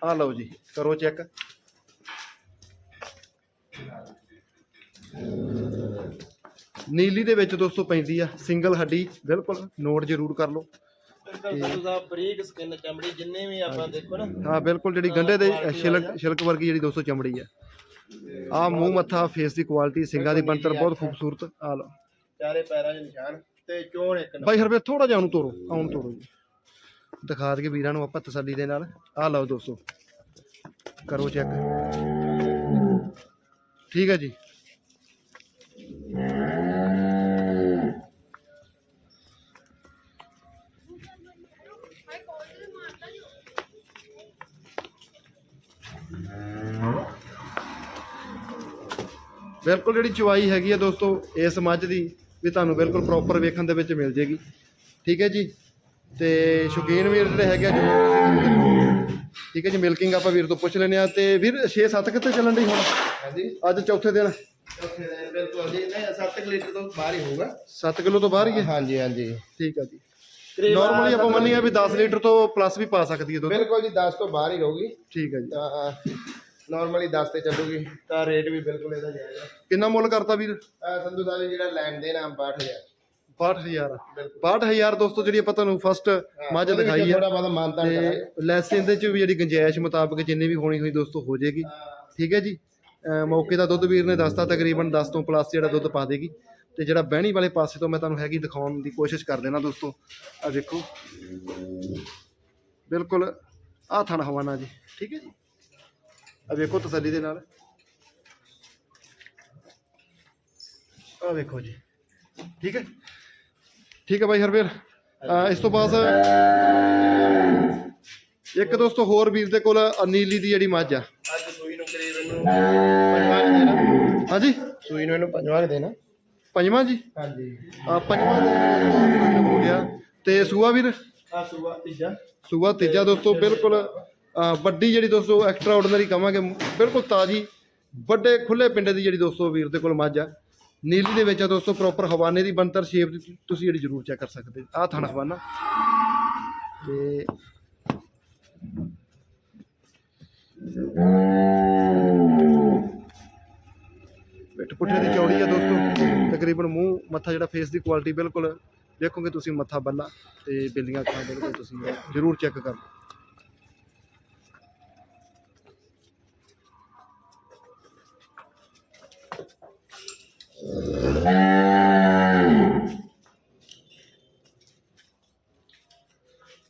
ਆ ਲਓ ਜੀ ਕਰੋ ਚੈੱਕ। ਨੀਲੀ ਦੇ ਵਿੱਚ ਦੋਸਤੋ ਪੈਂਦੀ ਆ ਸਿੰਗਲ ਹੱਡੀ। ਬਿਲਕੁਲ ਨੋਟ ਜ਼ਰੂਰ ਕਰ ਲਓ। ਸੰਧੂ ਸਾਹਿਬ ਬਰੀਕ ਸਕਿਨ ਚਮੜੀ ਜਿੰਨੇ ਵੀ ਆਪਾਂ ਦੇਖੋ ਨਾ। ਹਾਂ ਬਿਲਕੁਲ ਜਿਹੜੀ ਗੰਢੇ ਦੇ ਛਿਲਕ ਛਿਲਕ ਵਰਗੀ ਜਿਹੜੀ ਦੋਸਤੋ ਚਮੜੀ ਆ। ਆ ਮੂੰਹ ਮੱਥਾ ਫੇਸ ਦੀ ਕੁਆਲਿਟੀ ਸਿੰਗਾਂ ਦੀ ਬਣਤਰ ਬਹੁਤ ਖੂਬਸੂਰਤ। ਆ ਲਓ। ਚਾਰੇ ਪੈਰਾਂ 'ਚ ਨਿਸ਼ਾਨ ਤੇ ਚੋਣ ਇੱਕ ਨੰਬਰ। ਬਾਈ ਹਰਵੇ ਥੋੜਾ ਜਿਹਾ ਉਹਨੂੰ ਤੋਰੋ, ਆਉਣ ਤੋਰੋ ਜੀ। ਦਿਖਾ ਦਈਏ ਵੀਰਾਂ ਨੂੰ ਆਪਾਂ ਤਸੱਲੀ ਦੇ ਨਾਲ। ਆ ਲਓ ਦੋਸਤੋ, ਕਰੋ ਚੈੱਕ ਠੀਕ ਹੈ ਜੀ। ਬਿਲਕੁਲ ਜਿਹੜੀ ਚਵਾਈ ਹੈਗੀ ਆ ਦੋਸਤੋ, ਇਸ ਮੱਝ ਦੀ ਵੀ ਤੁਹਾਨੂੰ ਬਿਲਕੁਲ ਪ੍ਰੋਪਰ ਵੇਖਣ ਦੇ ਵਿੱਚ ਮਿਲ ਜੇਗੀ। ਠੀਕ ਹੈ ਜੀ? ਤੇ ਸ਼ੌਕੀਨ ਵੀਰ ਜਿਹੜੇ ਹੈਗੇ ਆ। ਠੀਕ ਹੈ ਜੀ ਮਿਲਕਿੰਗ ਆਪਾਂ ਵੀਰ ਤੋਂ ਪੁੱਛ ਲੈਨੇ ਆ ਤੇ ਵੀਰ 6-7 ਕਿੱਥੇ ਚੱਲਣ ਦੀ ਹੁਣ? ਹਾਂਜੀ। ਅੱਜ ਚੌਥੇ ਦਿਨ। ਉੱਥੇ ਦਾ ਬਿਲਕੁਲ ਜੀ। ਨਹੀਂ 7 ਲੀਟਰ ਤੋਂ ਬਾਹਰ ਹੀ ਹੋਊਗਾ। 7 ਕਿਲੋ ਤੋਂ ਬਾਹਰ ਹੀ ਹੈ? ਹਾਂਜੀ ਹਾਂਜੀ। ਠੀਕ ਹੈ ਜੀ। ਨਾਰਮਲੀ ਆਪਾਂ ਮੰਨੀਏ ਵੀ 10 ਲੀਟਰ ਤੋਂ ਪਲੱਸ ਵੀ ਪਾ ਸਕਦੀ ਹੈ ਦੁੱਧ। ਬਿਲਕੁਲ ਜੀ 10 ਤੋਂ ਬਾਹਰ ਹੀ ਰਹੂਗੀ ਠੀਕ ਹੈ ਜੀ। ਨਾਰਮਲੀ 10 ਤੇ ਚੱਲੂਗੀ ਤਾਂ ਰੇਟ ਵੀ ਬਿਲਕੁਲ ਇਹਦਾ ਹੈ ਕਿੰਨਾ ਮੁੱਲ ਕਰਤਾ ਵੀਰ? ਸੰਧੂ ਸਾਹਿਬ ਜੀ ਜਿਹੜਾ ਲੈਣ ਦੇਣ ਆ 62000 62000 ਬਿਲਕੁਲ। 62000 ਦੋਸਤੋ ਜਿਹੜੀ ਆਪਾਂ ਤੁਹਾਨੂੰ ਫਸਟ ਮੱਝ ਦਿਖਾਈ ਹੈ ਥੋੜਾ ਬਹੁਤਾ ਕਰਾਂਗੇ ਤੇ ਲੈਸ ਇਹਦੇ ਚ ਵੀ ਜਿਹੜੀ ਗੁੰਜਾਇਸ਼ ਮੁਤਾਬਕ ਜਿੰਨੀ ਵੀ ਹੋਣੀ ਹੋਈ ਦੋਸਤੋ ਹੋ ਜਾਏਗੀ। ਠੀਕ ਹੈ ਜੀ? ਅਹ ਮੌਕੇ ਦਾ ਦੁੱਧ ਵੀਰ ਨੇ ਦੱਸਤਾ ਤਕਰੀਬਨ 10 ਤੋਂ ਪਲੱਸ ਜਿਹੜਾ ਦੁੱਧ ਪਾ ਦੇਗੀ। ਤੇ ਜਿਹੜਾ ਬਹਿਣੀ ਵਾਲੇ ਪਾਸੇ ਤੋਂ ਮੈਂ ਤੁਹਾਨੂੰ ਹੈਗੀ ਦਿਖਾਉਣ ਦੀ ਕੋਸ਼ਿਸ਼ ਕਰ ਦੇਣਾ ਦੋਸਤੋ। ਆ ਵੇਖੋ ਬਿਲਕੁਲ ਆ ਥਣ ਹਵਾਨਾ ਜੀ। ਠੀਕ ਹੈ ਜੀ? ਆ ਵੇਖੋ ਤਸੱਲੀ ਦੇ ਨਾਲ। ਆ ਵੇਖੋ ਜੀ। ਠੀਕ ਹੈ? ਠੀਕ ਹੈ ਬਾਈ ਹਰਵੀਰ। ਇਸ ਤੋਂ ਬਾਅਦ ਇੱਕ ਦੋਸਤੋ ਹੋਰ ਵੀਰ ਦੇ ਕੋਲ ਨੀਲੀ ਦੀ ਜਿਹੜੀ ਮੱਝ ਆ। ਅੱਜ ਸੂਈ ਨੂੰ ਕਰੀਬ ਇਹਨੂੰ ਪੰਜਵਾਂ ਕੁ ਦੇਣਾ। ਹਾਂਜੀ? ਸੂਈ ਨੂੰ ਇਹਨੂੰ ਪੰਜਵਾਂ ਕੁ ਦੇਣਾ। ਪੰਜਵਾਂ ਜੀ? ਹਾਂਜੀ। ਆ ਪੰਜਵਾਂ ਦਿਨ ਹੋ ਗਿਆ। ਤੇ ਸੂਆ ਵੀਰ? ਆ ਸੂਆ ਤੀਜਾ। ਸੂਆ ਤੀਜਾ ਦੋਸਤੋ ਬਿਲਕੁਲ ਵੱਡੀ ਜਿਹੜੀ ਦੋਸਤੋ ਐਕਸਟਰਾ ਆਰਡੀਨਰੀ ਕਹਾਂਗੇ ਬਿਲਕੁਲ ਤਾਜੀ, ਵੱਡੇ ਖੁੱਲੇ ਪਿੰਡ ਦੀ ਜਿਹੜੀ ਦੋਸਤੋ ਵੀਰ ਦੇ ਕੋਲ ਮੱਝ ਆ। ਨੀਲੀ ਦੇ ਵਿੱਚ ਆ ਦੋਸਤੋ ਪ੍ਰੋਪਰ ਹਵਾਨੇ ਦੀ ਬਣਤਰ ਸ਼ੇਪ ਦੀ ਤੁਸੀਂ ਜਿਹੜੀ ਜ਼ਰੂਰ ਚੈੱਕ ਕਰ ਸਕਦੇ ਆ ਥਣ ਹਵਾਨਾ। ਤੇ ਪਿੱਠ ਪੁੱਠੇ ਦੀ ਚੌੜੀ ਆ ਦੋਸਤੋ। ਤਕਰੀਬਨ ਮੂੰਹ, ਮੱਥਾ ਜਿਹੜਾ ਫੇਸ ਦੀ ਕੁਆਲਿਟੀ ਬਿਲਕੁਲ ਦੇਖੋਗੇ ਤੁਸੀਂ ਮੱਥਾ ਬੱਲਾ ਤੇ ਬਿੱਲੀਆਂ ਅੱਖਾਂ ਬਿਲਕੁਲ ਤੁਸੀਂ ਜ਼ਰੂਰ ਚੈੱਕ ਕਰ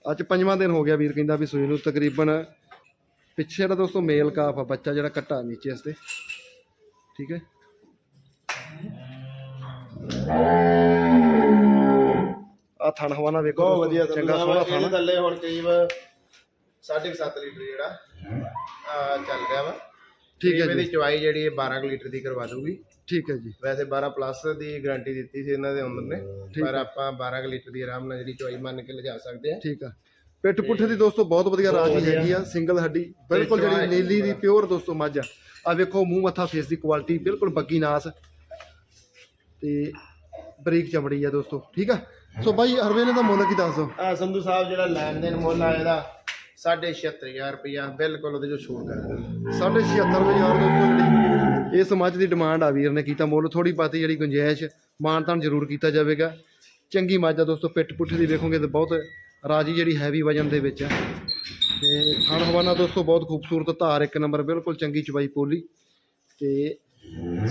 ਅੱਜ ਪੰਜਵਾਂ ਦਿਨ ਹੋ ਗਿਆ ਵੀਰ ਕਹਿੰਦਾ ਵੀ ਸੂਈ ਨੂੰ ਤਕਰੀਬਨ ਪਿੱਛੇ ਦਾ ਦੋਸਤੋ ਮੇਲ ਕਾਫ ਆ ਬੱਚਾ ਜਿਹੜਾ ਕੱਟਾ ਨੀਚੇ ਇਸ ਤੇ। ਠੀਕ ਹੈ? ਆ ਥਣ ਹਵਾਨਾ ਵੇਖੋ ਬਹੁਤ ਵਧੀਆ ਚੰਗਾ ਸੋਹਣਾ ਇਹਦੇ ਥਣ ਥੱਲੇ ਹੁਣ ਕਰੀਬ 7.5 ਲੀਟਰ ਜਿਹੜਾ ਆ ਚੱਲ ਰਿਹਾ ਵਾ। ਠੀਕ ਹੈ ਇਹਦੀ ਜੀ। ਚਵਾਈ ਜਿਹੜੀ ਹੈ 12 ਕੁ ਲੀਟਰ ਦੀ ਕਰਵਾ ਦੂਗੀ ਠੀਕ ਹੈ ਜੀ। ਵੈਸੇ 12 ਪਲੱਸ ਦੀ ਗਾਰੰਟੀ ਦਿੱਤੀ ਸੀ ਇਹਨਾਂ ਦੇ ਓਨਰ ਨੇ ਪਰ ਆਪਾਂ 12 ਕੁ ਲੀਟਰ ਦੀ ਆਰਾਮ ਨਾਲ ਜਿਹੜੀ ਚਵਾਈ ਮੰਨ ਕੇ ਲਿਜਾ ਸਕਦੇ ਆ ਠੀਕ ਆ। ਪਿੱਠ ਪੁੱਠੇ ਦੀ ਦੋਸਤੋ ਬਹੁਤ ਵਧੀਆ ਰਾਜੀ ਹੈਗੀ ਆ ਸਿੰਗਲ ਹੱਡੀ ਬਿਲਕੁਲ ਜਿਹੜੀ ਨੀਲੀ ਦੀ ਪਿਓਰ ਦੋਸਤੋ ਮੱਝ ਆ। ਆ ਵੇਖੋ ਮੂੰਹ ਮੱਥਾ ਫੇਸ ਦੀ ਕੁਆਲਿਟੀ ਬਿਲਕੁਲ ਬੱਗੀ ਨਾਸ। ਤੇ ਬਰੀਕ ਚਮੜੀ ਆ ਦੋਸਤੋ ਠੀਕ ਆ? ਸੋ ਬਾਈ ਹਰਵੇਲੇ ਦਾ ਮੁੱਲ ਕੀ ਦੱਸ? ਆ ਸੰਧੂ ਸਾਹਿਬ ਜਿਹੜਾ ਲੈਣ ਦੇਣ ਮੁੱਲ ਆ ਇਹਦਾ 76500 ਰੁਪਇਆ ਬਿਲਕੁਲ ਉਹਦੇ ਜੋ ਛੂਟ ਕਰਾਂਗੇ 76000 ਦੋਸਤੋ ਜਿਹੜੀ ਇਸ ਮੱਝ ਦੀ ਡਿਮਾਂਡ ਆ ਵੀਰ ਨੇ ਕੀਤਾ ਮੁੱਲ ਥੋੜੀ ਪਾਤੀ ਜਿਹੜੀ ਗੁੰਜਾਇਸ਼ ਮਾਨਤਾਨ ਜ਼ਰੂਰ ਕੀਤਾ ਜਾਵੇਗਾ। ਚੰਗੀ ਮੱਝ ਆ ਦੋਸਤੋ ਪਿੱਠ ਪੁੱਠੇ ਦੀ ਵੇਖੋਗੇ ਤਾਂ ਬਹੁਤ ਰਾਜੀ ਜਿਹੜੀ ਹੈਵੀ ਵਜਨ ਦੇ ਵਿੱਚ ਆ। ਤੇ ਖਾਣ ਹਵਾਨਾ ਦੋਸਤੋ ਬਹੁਤ ਖੂਬਸੂਰਤ ਧਾਰ ਇੱਕ ਨੰਬਰ ਬਿਲਕੁਲ ਚੰਗੀ ਚਵਾਈ ਪੋਲੀ। ਤੇ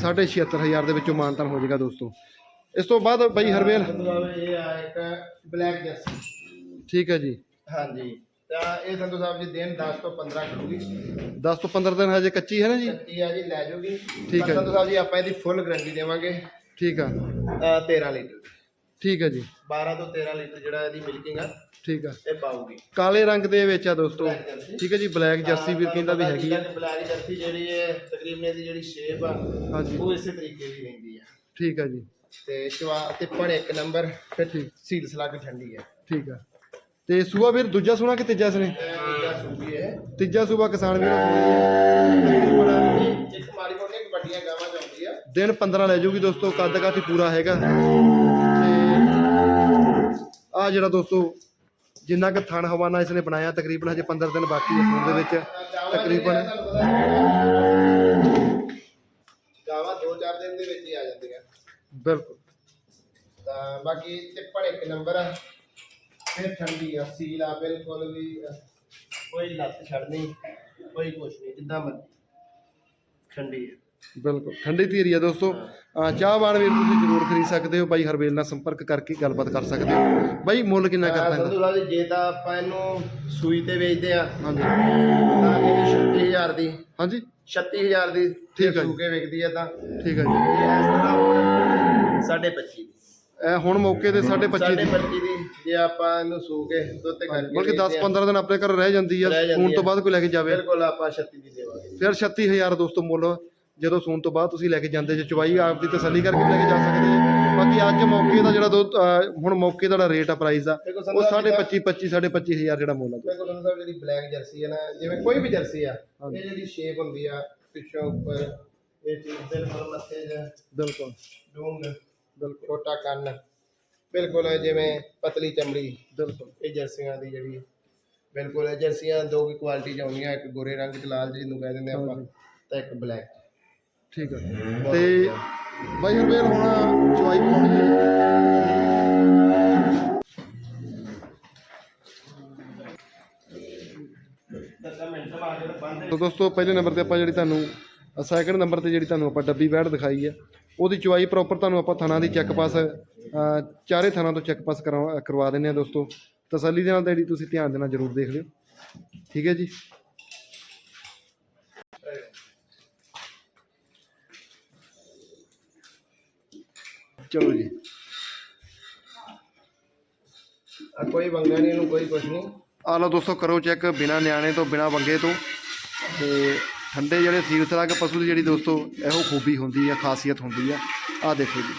76500 ਦੇ ਵਿੱਚੋਂ ਮਾਨਤਾਨ ਹੋ ਜਾਏਗਾ ਦੋਸਤੋ। ਇਸ ਤੋਂ ਬਾਅਦ ਬਾਈ ਹਰਵੇਲ। ਇਹ ਆ ਇੱਕ ਬਲੈਕ ਜਰਸੀ ਠੀਕ ਹੈ ਜੀ। ਹਾਂਜੀ। ਤਾਂ ਇਹ ਸੰਧੂ ਸਾਹਿਬ ਜੀ ਦਿਨ 10 ਤੋਂ 15 ਕਰੂਗੀ। 10 ਤੋਂ 15 ਦਿਨ ਹਜੇ ਕੱਚੀ ਹੈ ਨਾ ਜੀ? ਕੱਟੀ ਆ ਜੀ ਲੈ ਜਾਊਗੀ ਠੀਕ ਹੈ ਸੰਧੂ ਸਾਹਿਬ ਜੀ ਆਪਾਂ ਇਹਦੀ ਫੁੱਲ ਗਾਰੰਟੀ ਦੇਵਾਂਗੇ। ਠੀਕ ਆ। ਅਹ 13 ਲੀਟਰ। ਠੀਕ ਹੈ ਜੀ। 12 ਤੋਂ 13 ਲੀਟਰ ਜਿਹੜਾ ਇਹਦੀ ਮਿਲਕਿੰਗ ਆ ਠੀਕ ਆ। ਇਹ ਪਾਊਗੀ। ਕਾਲੇ ਰੰਗ ਦੇ ਵਿੱਚ ਆ ਦੋਸਤੋ। Black jersey। ਠੀਕ ਹੈ ਜੀ ਬਲੈਕ ਜਰਸੀ ਵੀਰ ਕਹਿੰਦਾ ਵੀ ਹੈਗੀ ਆ। ਬਲੈਕ ਜਰਸੀ ਜਿਹੜੀ ਹੈ ਤਕਰੀਬਨ ਇਹਦੀ ਜਿਹੜੀ ਸ਼ੇਪ ਆ ਹਾਂਜੀ। ਉਹ ਇਸੇ ਤਰੀਕੇ ਦੀ ਰਹਿੰਦੀ ਆ। ਠੀਕ ਆ ਜੀ। ਤੇ ਚਵਾ ਤੇ ਪਣ ਇੱਕ ਨੰਬਰ ਫਿਰ ਠੀਕ। ਸੀਲ ਸਲੱਗ ਠੰਡੀ ਹੈ ਠੀਕ ਆ। ਤੇ ਸੂਆ ਵੀਰ ਦੂਜਾ ਸੋਨਾ ਕਿ ਤੀਜਾ ਸਨੇ? ਹੈ ਤੀਜਾ ਸੂਬਾ ਕਿਸਾਨ ਵੀਰੋ ਸੋਣੀ ਇੱਕ ਮਾੜੀ ਮੋਟੀ ਵੱਡੀਆਂ ਗਾਵਾਂ ਆ ਦਿਨ 15 ਲੈ ਜਾਊਗੀ ਦੋਸਤੋ ਕੱਦ ਕਾਠੀ ਪੂਰਾ ਹੈਗਾ। ਤੇ ਆ ਜਿਹੜਾ ਦੋਸਤੋ ਜਿੰਨਾ ਕੁ ਥਣ ਹਵਾਨਾ ਇਸਨੇ ਬਣਾਇਆ ਤਕਰੀਬਨ ਹਜੇ 15 ਦਿਨ ਬਾਕੀ ਹੈ ਸੂਣ ਦੇ ਵਿੱਚ। ਤਕਰੀਬਨ ਗਾਵਾਂ 2-4 ਦਿਨ ਦੇ ਵਿੱਚ ਹੀ ਆ ਜਾਂਦੀਆਂ। ਬਿਲਕੁਲ। ਤਾਂ ਬਾਕੀ ਟਿੱਪਣ ਇੱਕ ਨੰਬਰ ਆ। ਫਿਰ ਠੰਡੀ ਆ ਸੀਲ ਆ ਬਿਲਕੁਲ ਵੀ ਕੋਈ ਲੱਤ ਛੱਡਣੀ ਕੋਈ ਕੁਛ ਨਹੀਂ ਜਿੱਦਾਂ ਮਰਜ਼ੀ। ਠੰਡੀ ਹੈ ਬਿਲਕੁਲ ਠੰਡੀ ਧੀਰੀ ਆ ਦੋਸਤੋ। ਅਹ ਚਾਹਵਾਨ ਵੀਰ ਤੁਸੀਂ ਜ਼ਰੂਰ ਖਰੀਦ ਸਕਦੇ ਹੋ। ਬਾਈ ਹਰਵੇਲ ਨਾਲ ਸੰਪਰਕ ਕਰਕੇ ਗੱਲਬਾਤ ਕਰ ਸਕਦੇ ਹੋ। ਬਾਈ ਮੁੱਲ ਕਿੰਨਾ ਕਰਦਾ ਸੰਧੂ ਸਾਹਿਬ ਜੀ ਜੇ ਤਾਂ ਆਪਾਂ ਇਹਨੂੰ ਸੂਈ ਤੇ ਵੇਚਦੇ ਆ ਹਾਂਜੀ। ਤਾਂ ਇਹ 36000 ਦੀ। ਹਾਂਜੀ। 36000 ਦੀ ਠੀਕ ਹੈ ਜੀ। ਸੂ ਕੇ ਵਿਕਦੀ ਆ ਤਾਂ। ਠੀਕ ਹੈ ਜੀ। ਇਸ ਤਰ੍ਹਾਂ ਹੁਣ 25 ਦੀ। ਇਹ ਹੁਣ ਮੌਕੇ ਤੇ 25.5 ਦੀ। 25 ਦੀ ਜੇ ਆਪਾਂ ਇਹਨੂੰ ਸੂ ਕੇ ਦੁੱਧ ਤੇ ਕਰਕੇ ਬਲਕਿ 10 ਵੇਚਦੇ ਆ, 15 ਦਿਨ ਆਪਣੇ ਘਰ ਰਹਿ ਜਾਂਦੀ ਆ ਰਹਿ ਜਾਂਦੀ ਹੁਣ ਤੋਂ ਆ। ਬਾਅਦ ਕੋਈ ਲੈ ਕੇ ਜਾਵੇ। ਬਿਲਕੁਲ ਆਪਾਂ 36 ਦੀ ਦੇਵਾਂਗੇ। ਫਿਰ 36000 ਦੋਸਤੋ ਮੁੱਲ ਜਦੋਂ ਸੂਣ ਤੋਂ ਬਾਅਦ ਤੁਸੀਂ ਲੈ ਕੇ ਜਾਂਦੇ ਜੇ ਚਵਾਈ ਆਪ ਦੀ ਤਸੱਲੀ ਕਰਕੇ ਵੀ ਲੈ ਕੇ ਜਾ ਸਕਦੇ ਜੀ। ਬਾਕੀ ਅੱਜ ਮੌਕੇ ਦਾ ਜਿਹੜਾ ਦੁੱਧ ਅਹ, ਹੁਣ ਮੌਕੇ ਦਾ ਜਿਹੜਾ ਰੇਟ ਆ ਪ੍ਰਾਈਸ ਦੇਖੋ ਉਹ ਸਾਹਿਬ 25 25 25 ਹਜ਼ਾਰ ਜਿਹੜਾ ਮੁੱਲ ਆ ਮੇਰੇ ਕੋਲ ਤੁਹਾਨੂੰ ਸਾਹਿਬ ਜਿਹੜੀ ਬਲੈਕ ਜਰਸੀ ਹੈ ਨਾ ਜਿਵੇਂ ਕੋਈ ਵੀ ਜਰਸੀ ਆ ਇਹ ਜਿਹੜੀ ਸ਼ੇਪ ਹੁੰਦੀ ਆ ਪਿੱਛੋਂ ਉੱਪਰ ਇਹ ਚੀਜ਼ ਬਿਲਕੁਲ ਮੱਥੇ 'ਚ ਬਿਲਕੁਲ। ਡੂੰਗ ਬਿਲਕੁਲ। ਛੋਟਾ ਕੰਨ। ਬਿਲਕੁਲ ਜਿਵੇਂ ਪਤਲੀ ਚਮੜੀ। ਬਿਲਕੁਲ। ਇਹ ਜਰਸੀਆਂ ਦੀ ਜਿਹੜੀ ਬਿਲਕੁਲ ਜਰਸੀਆਂ ਦੋ ਕੀ ਕੁਆਲਿਟੀ ਚ ਆਉਂਦੀਆਂ। ਇੱਕ ਗੋਰੇ ਰੰਗ ਚ ਲਾਲ ਜਿਹਨੂੰ ਕਹਿ ਦਿੰਦੇ ਆਪਾਂ ਤੇ ਇੱਕ ਬਲੈਕ ਠੀਕ ਹੈ ਤੇ ਬਾਈ ਹਰਵੇਲ ਹੁਣ ਚਵਾਈ ਪਾਉਣੀ ਹੈ। ਤੋ ਦੋਸਤੋ ਪਹਿਲੇ ਨੰਬਰ ਤੇ ਆਪਾਂ ਜਿਹੜੀ ਤੁਹਾਨੂੰ ਸੈਕੰਡ ਨੰਬਰ ਤੇ ਜਿਹੜੀ ਤੁਹਾਨੂੰ ਆਪਾਂ ਡੱਬੀ ਬੈੜ ਦਿਖਾਈ ਹੈ ਉਹਦੀ ਚੁਆਈ ਪ੍ਰੋਪਰ ਤੁਹਾਨੂੰ ਆਪਾਂ ਥਣਾ ਦੀ ਚੈੱਕ ਪਾਸ ਚਾਰੇ ਥਣਾ ਤੋਂ ਚੈੱਕ ਪਾਸ ਕਰਵਾ ਕਰਵਾ ਦਿੰਦੇ ਆ ਦੋਸਤੋ। ਤਸੱਲੀ ਦੇ ਨਾਲ ਜਿਹੜੀ ਤੁਸੀਂ ਧਿਆਨ ਦੇਣਾ ਜ਼ਰੂਰ ਦੇਖ ਲਿਓ। ਠੀਕ ਹੈ ਜੀ? ਚਲੋ ਜੀ। ਆ ਕੋਈ ਵੰਗਾ ਨਹੀਂ ਇਹਨੂੰ, ਕੋਈ ਕੁਛ ਨਹੀਂ ਆ ਲਓ ਦੋਸਤੋ, ਕਰੋ ਚੈੱਕ ਬਿਨਾ ਨਿਆਣੇ ਤੋਂ, ਬਿਨਾ ਵੰਗੇ ਤੋਂ। ਤੇ ਠੰਡੇ ਜਿਹੜੇ ਸੀਲ ਪਸ਼ੂ ਦੀ ਜਿਹੜੀ ਦੋਸਤੋ, ਇਹੋ ਖੂਬੀ ਹੁੰਦੀ ਆ, ਖਾਸੀਅਤ ਹੁੰਦੀ ਆ। ਆ ਦੇਖੋ ਜੀ।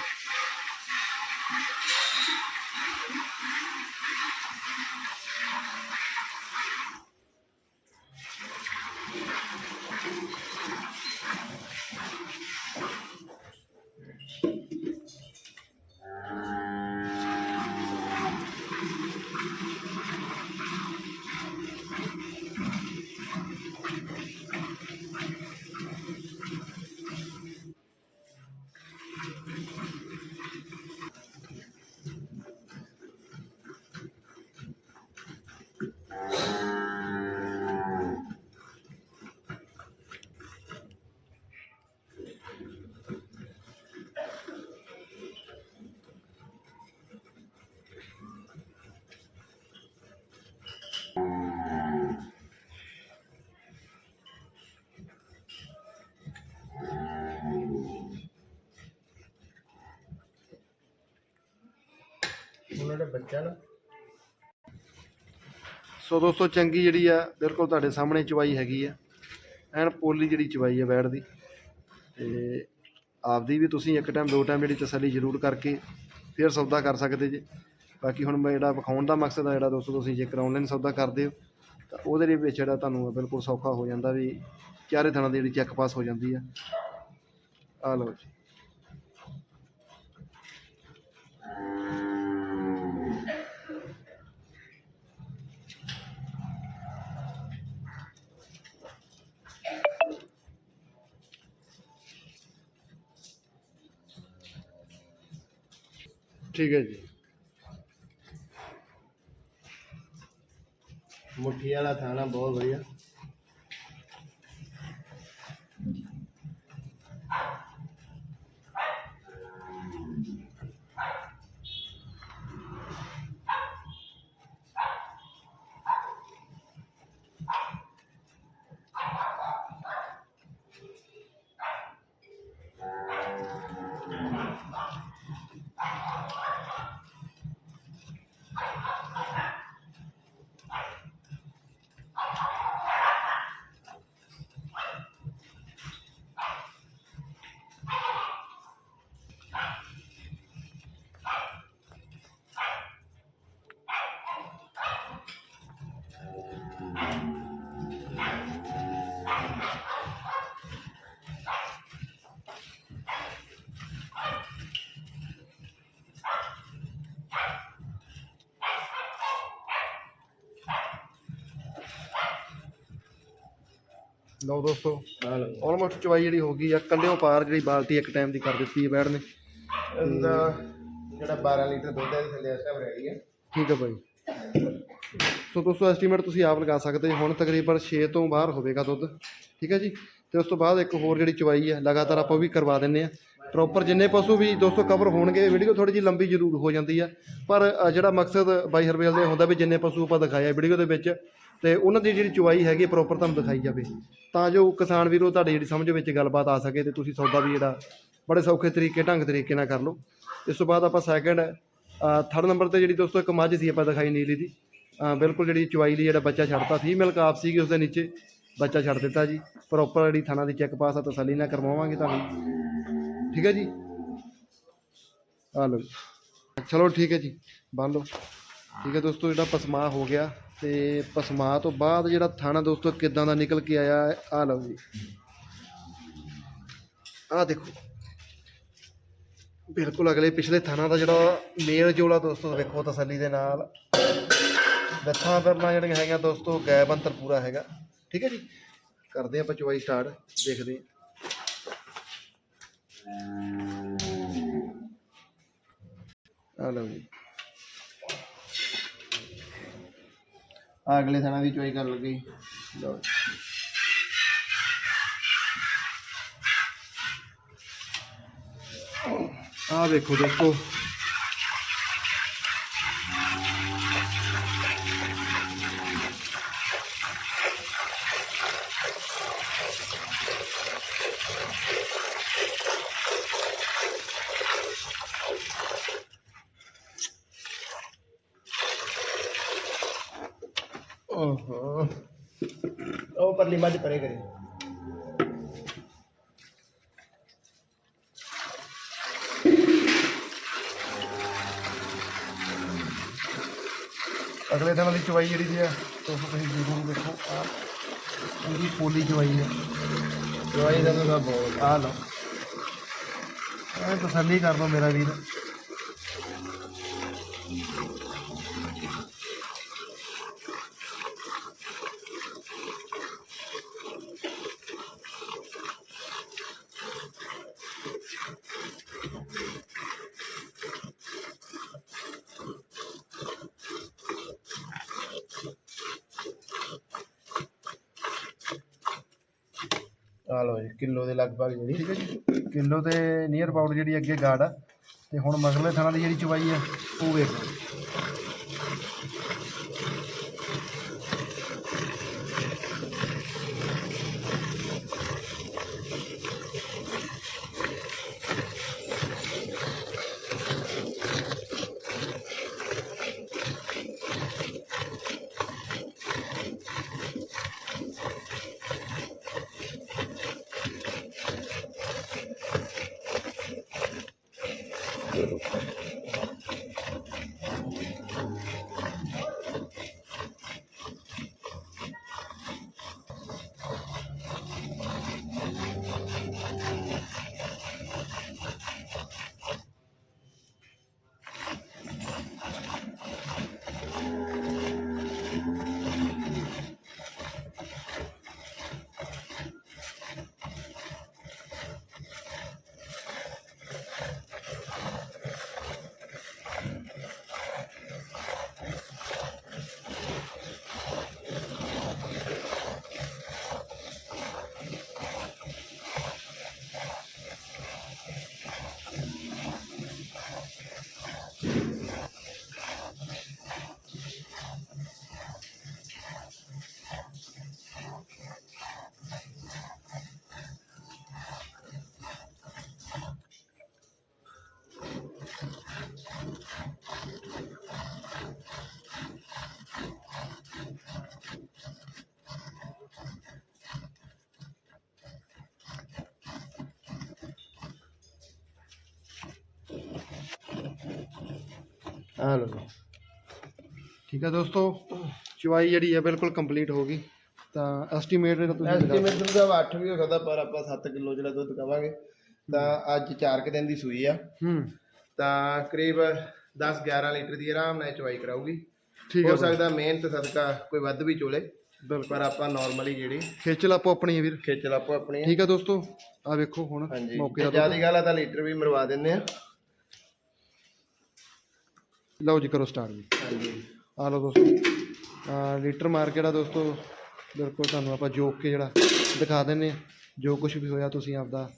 ਉਹਨਾਂ ਬੱਚਾ ਨਾ। ਸੋ ਦੋਸਤੋ, ਚੰਗੀ ਜਿਹੜੀ ਆ, ਬਿਲਕੁਲ ਤੁਹਾਡੇ ਸਾਹਮਣੇ ਚਵਾਈ ਹੈਗੀ ਆ। ਐਨ ਪੋਲੀ ਜਿਹੜੀ ਚਵਾਈ ਆ ਬੈੜ ਦੀ। ਤੇ ਆਪਦੀ ਵੀ ਤੁਸੀਂ ਇੱਕ ਟਾਈਮ ਦੋ ਟਾਈਮ ਜਿਹੜੀ ਤਸੱਲੀ ਜ਼ਰੂਰ ਕਰਕੇ ਫਿਰ ਸੌਦਾ ਕਰ ਸਕਦੇ ਜੇ। ਬਾਕੀ ਹੁਣ ਮੈਂ ਜਿਹੜਾ ਵਿਖਾਉਣ ਦਾ ਮਕਸਦ ਆ ਜਿਹੜਾ ਦੋਸਤੋ, ਤੁਸੀਂ ਜੇਕਰ ਆਨਲਾਈਨ ਸੌਦਾ ਕਰਦੇ ਹੋ, ਤਾਂ ਉਹਦੇ ਲਈ ਵਿੱਚ ਜਿਹੜਾ ਤੁਹਾਨੂੰ ਬਿਲਕੁਲ ਸੌਖਾ ਹੋ ਜਾਂਦਾ ਵੀ ਚਾਰੇ ਥਾਂ ਦੀ ਜਿਹੜੀ ਚੈੱਕ ਪਾਸ ਹੋ ਜਾਂਦੀ ਆ। ਆ ਲਓ ਜੀ। ਠੀਕ ਹੈ ਜੀ। ਮੁੱਠੀ ਵਾਲਾ ਥਾਣਾ ਬਹੁਤ ਵਧੀਆ। ਲਓ ਦੋਸਤੋ ਆਲਮੋਸਟ ਚਵਾਈ ਜਿਹੜੀ ਹੋ ਗਈ ਆ ਕੱਲਿਓ ਪਾਰ ਜਿਹੜੀ ਬਾਲਟੀ ਇੱਕ ਟਾਈਮ ਦੀ ਕਰ ਦਿੱਤੀ ਹੈ ਬੈੜ ਨੇ। ਇਹਦਾ ਜਿਹੜਾ 12 ਲੀਟਰ ਦੁੱਧ ਹੈ ਥੱਲੇ ਇਸ ਟਾਈਮ ਰੈਡੀ ਹੈ ਠੀਕ ਹੈ ਭਾਈ ਸੋ ਦੋਸਤੋ ਐਸਟੀਮੇਟ ਤੁਸੀਂ ਆਪ ਲਗਾ ਸਕਦੇ ਹੋ। ਹੁਣ ਤਕਰੀਬਨ 6 ਤੋਂ ਬਾਹਰ ਹੋਵੇਗਾ ਦੁੱਧ। ਠੀਕ ਹੈ ਜੀ? ਤੇ ਉਸ ਤੋਂ ਬਾਅਦ ਇੱਕ ਹੋਰ ਜਿਹੜੀ ਚਵਾਈ ਹੈ ਲਗਾਤਾਰ ਆਪਾਂ ਵੀ ਕਰਵਾ ਦਿੰਨੇ ਆ। ਪ੍ਰੋਪਰ ਜਿੰਨੇ ਪਸ਼ੂ ਵੀ ਦੋਸਤੋ ਕਵਰ ਹੋਣਗੇ ਵੀਡੀਓ ਥੋੜੀ ਜਿਹੀ ਲੰਬੀ ਜ਼ਰੂਰ ਹੋ ਜਾਂਦੀ ਆ। ਪਰ ਜਿਹੜਾ ਮਕਸਦ ਬਾਈ ਹਰਵੇਲ ਦੇ ਹੁੰਦਾ ਵੀ ਜਿੰਨੇ ਪਸ਼ੂ ਆਪਾਂ ਦਿਖਾਇਆ ਵੀਡੀਓ ਦੇ ਵਿੱਚ ਤੇ ਉਹਨਾਂ ਦੀ ਜਿਹੜੀ ਚੁਆਈ ਹੈਗੀ ਪ੍ਰੋਪਰ ਤੁਹਾਨੂੰ ਦਿਖਾਈ ਜਾਵੇ। ਤਾਂ ਜੋ ਕਿਸਾਨ ਵੀਰੋ, ਤੁਹਾਡੀ ਜਿਹੜੀ ਸਮਝ ਵਿੱਚ ਗੱਲਬਾਤ ਆ ਸਕੇ ਤੇ ਤੁਸੀਂ ਸੌਦਾ ਵੀ ਜਿਹੜਾ ਬੜੇ ਸੌਖੇ ਤਰੀਕੇ, ਢੰਗ ਤਰੀਕੇ ਨਾਲ ਕਰ ਲਓ। ਇਸ ਤੋਂ ਬਾਅਦ ਆਪਾਂ ਸੈਕਿੰਡ ਥਰਡ ਨੰਬਰ ਤੇ ਜਿਹੜੀ ਦੋਸਤੋ ਇੱਕ ਮੱਝ ਸੀ, ਆਪਾਂ ਦਿਖਾਈ ਨੀਲੀ ਦੀ। ਬਿਲਕੁਲ ਜਿਹੜੀ ਚੁਆਈ ਲਈ ਜਿਹੜਾ ਬੱਚਾ ਛੱਡਤਾ ਸੀ ਮਿਲਕ ਆਪ ਸੀਗੀ ਉਸ ਦੇ ਨੀਚੇ। ਬੱਚਾ ਛੱਡ ਦਿੱਤਾ ਜੀ। ਪ੍ਰੋਪਰ ਜਿਹੜੀ ਥਾਣਾ ਦੀ ਚੈੱਕ ਪਾਸ ਆ, ਤਸੱਲੀ ਨਾਲ ਕਰਵਾਵਾਂਗੇ ਤੁਹਾਨੂੰ। ਠੀਕ ਹੈ ਜੀ? ਆ ਲਓ ਜੀ। ਚਲੋ ਠੀਕ ਹੈ ਜੀ। ਬੰਨ ਲਓ ਠੀਕ ਹੈ ਦੋਸਤੋ, ਜਿਹੜਾ ਪਸਮਾ ਹੋ ਗਿਆ। ਤੇ ਪਸਮਾ ਤੋਂ ਬਾਅਦ ਜਿਹੜਾ ਥਾਣਾ ਦੋਸਤੋ, ਕਿੱਦਾਂ ਦਾ ਨਿਕਲ ਕੇ ਆਇਆ ਆ ਲਓ ਜੀ। ਆ ਦੇਖੋ। ਬਿਲਕੁਲ ਅਗਲੇ ਪਿਛਲੇ ਥਾਣਾ ਦਾ ਜਿਹੜਾ ਮੇਲ ਜੋਲਾ ਦੋਸਤੋ, ਵੇਖੋ ਤਸੱਲੀ ਦੇ ਨਾਲ। ਲੱਥਾਂ ਪਰਨਾ ਜਿਹੜੀਆਂ ਹੈਗੀਆਂ ਦੋਸਤੋ, ਗੈਬ ਅੰਤਰ ਪੂਰਾ ਹੈਗਾ। ਠੀਕ ਹੈ ਜੀ? ਕਰਦੇ ਆਪਾਂ ਚਵਾਈ ਸਟਾਰਟ, ਦੇਖਦੇ ਹਾਂ। ਆ ਲਓ ਜੀ। ਆ ਅਗਲੇ ਥਾਣਾ ਦੀ ਚੋਈ ਕਰਨ ਲੱਗੀ ਲਓ ਆ ਵੇਖੋ ਦੋਸਤੋ ਪਰਲੀ ਮੱਝ ਪਰੇ ਕਰੀ ਅਗਲੇ ਦਿਨ ਦੀ ਚਵਾਈ ਜਿਹੜੀ ਦੀ ਆ ਦੋਸਤੋ ਤੁਸੀਂ ਜ਼ਰੂਰ ਵੇਖੋ ਆ ਪੂਰੀ ਪੋਲੀ ਚਵਾਈ ਆ। ਚੋਈ ਦਾ ਤਾਂ ਬਹੁਤ। ਆ ਲਓ। ਇਹ ਤਸੱਲੀ ਕਰ ਲਓ ਮੇਰਾ ਵੀਰ ਆ ਲਓ ਜੀ ਕਿਲੋ ਦੇ ਲਗਭਗ ਜਿਹੜੀ ਠੀਕ ਹੈ ਜੀ, ਕਿਲੋ ਤੇ ਨੀਅਰ ਅਬਾਊਟ ਜਿਹੜੀ ਅੱਗੇ ਗਾਰਡ ਆ, ਤੇ ਹੁਣ ਮਗਰਲੇ ਥਾਣਾ ਦੀ ਜਿਹੜੀ ਚਵਾਈ ਆ, ਉਹ ਵੇਖ ਲਓ। ਆ ਲਓ ਜੀ। ਠੀਕ ਹੈ ਦੋਸਤੋ ਚਵਾਈ ਜਿਹੜੀ ਹੈ ਬਿਲਕੁਲ ਕੰਪਲੀਟ ਹੋ ਗਈ। ਤਾਂ ਐਸਟੀਮੇਟ ਜਿਹੜਾ ਤੁਸੀਂ ਲਗਾ- ਐਸਟੀਮੇਟ ਦੁੱਧ ਦਾ 8 ਵੀ ਹੋ ਸਕਦਾ ਪਰ ਆਪਾਂ 7 ਕਿਲੋ ਜਿਹੜਾ ਦੁੱਧ ਕਵਾਂਗੇ। ਤਾਂ ਅੱਜ 4 ਕੁ ਦਿਨ ਦੀ ਸੂਈ ਆ। ਹੂੰ। ਤਾਂ ਕਰੀਬ 10 11 ਲੀਟਰ ਦੀ ਆਰਾਮ ਨਾਲ ਚਵਾਈ ਕਰਾਊਗੀ। ਠੀਕ ਹੋ ਹੈ ਸਕਦਾ ਮਿਹਨਤ ਸਦਕਾ ਕੋਈ ਵੱਧ ਵੀ ਚੋਲੇ ਬਿਲਕੁਲ। ਪਰ ਆਪਾਂ ਨਾਰਮਲੀ ਜਿਹੜੀ ਖੇਚਲ ਆਪੋ ਆਪਣੀ ਹੈ ਵੀਰ। ਖੇਚ ਲਾਪੋ ਆਪਣੀ ਆ। ਠੀਕ ਹੈ ਦੋਸਤੋ ਆ ਵੇਖੋ ਹੁਣ ਹਾਂਜੀ। ਮੌਕੇ ਦਾ ਜ਼ਿਆਦਾ ਗੱਲ ਆ ਤਾਂ ਲੀਟਰ ਵੀ ਮਰਵਾ ਦਿੰਦੇ ਆ। ਲਓ ਜੀ ਕਰੋ ਸਟਾਰਟ ਜੀ। ਆ ਲਓ ਦੋਸਤੋ ਲੀਟਰ ਮਾਰ ਜਿਹੜਾ ਦੋਸਤੋ ਬਿਲਕੁਲ ਤੁਹਾਨੂੰ ਆਪਾਂ ਜੋਕ ਕੇ ਜਿਹੜਾ ਦਿਖਾ ਦਿੰਨੇ ਆ ਜੋ ਕੁਝ ਵੀ ਹੋਇਆ ਤੁਸੀਂ ਆਪਦਾ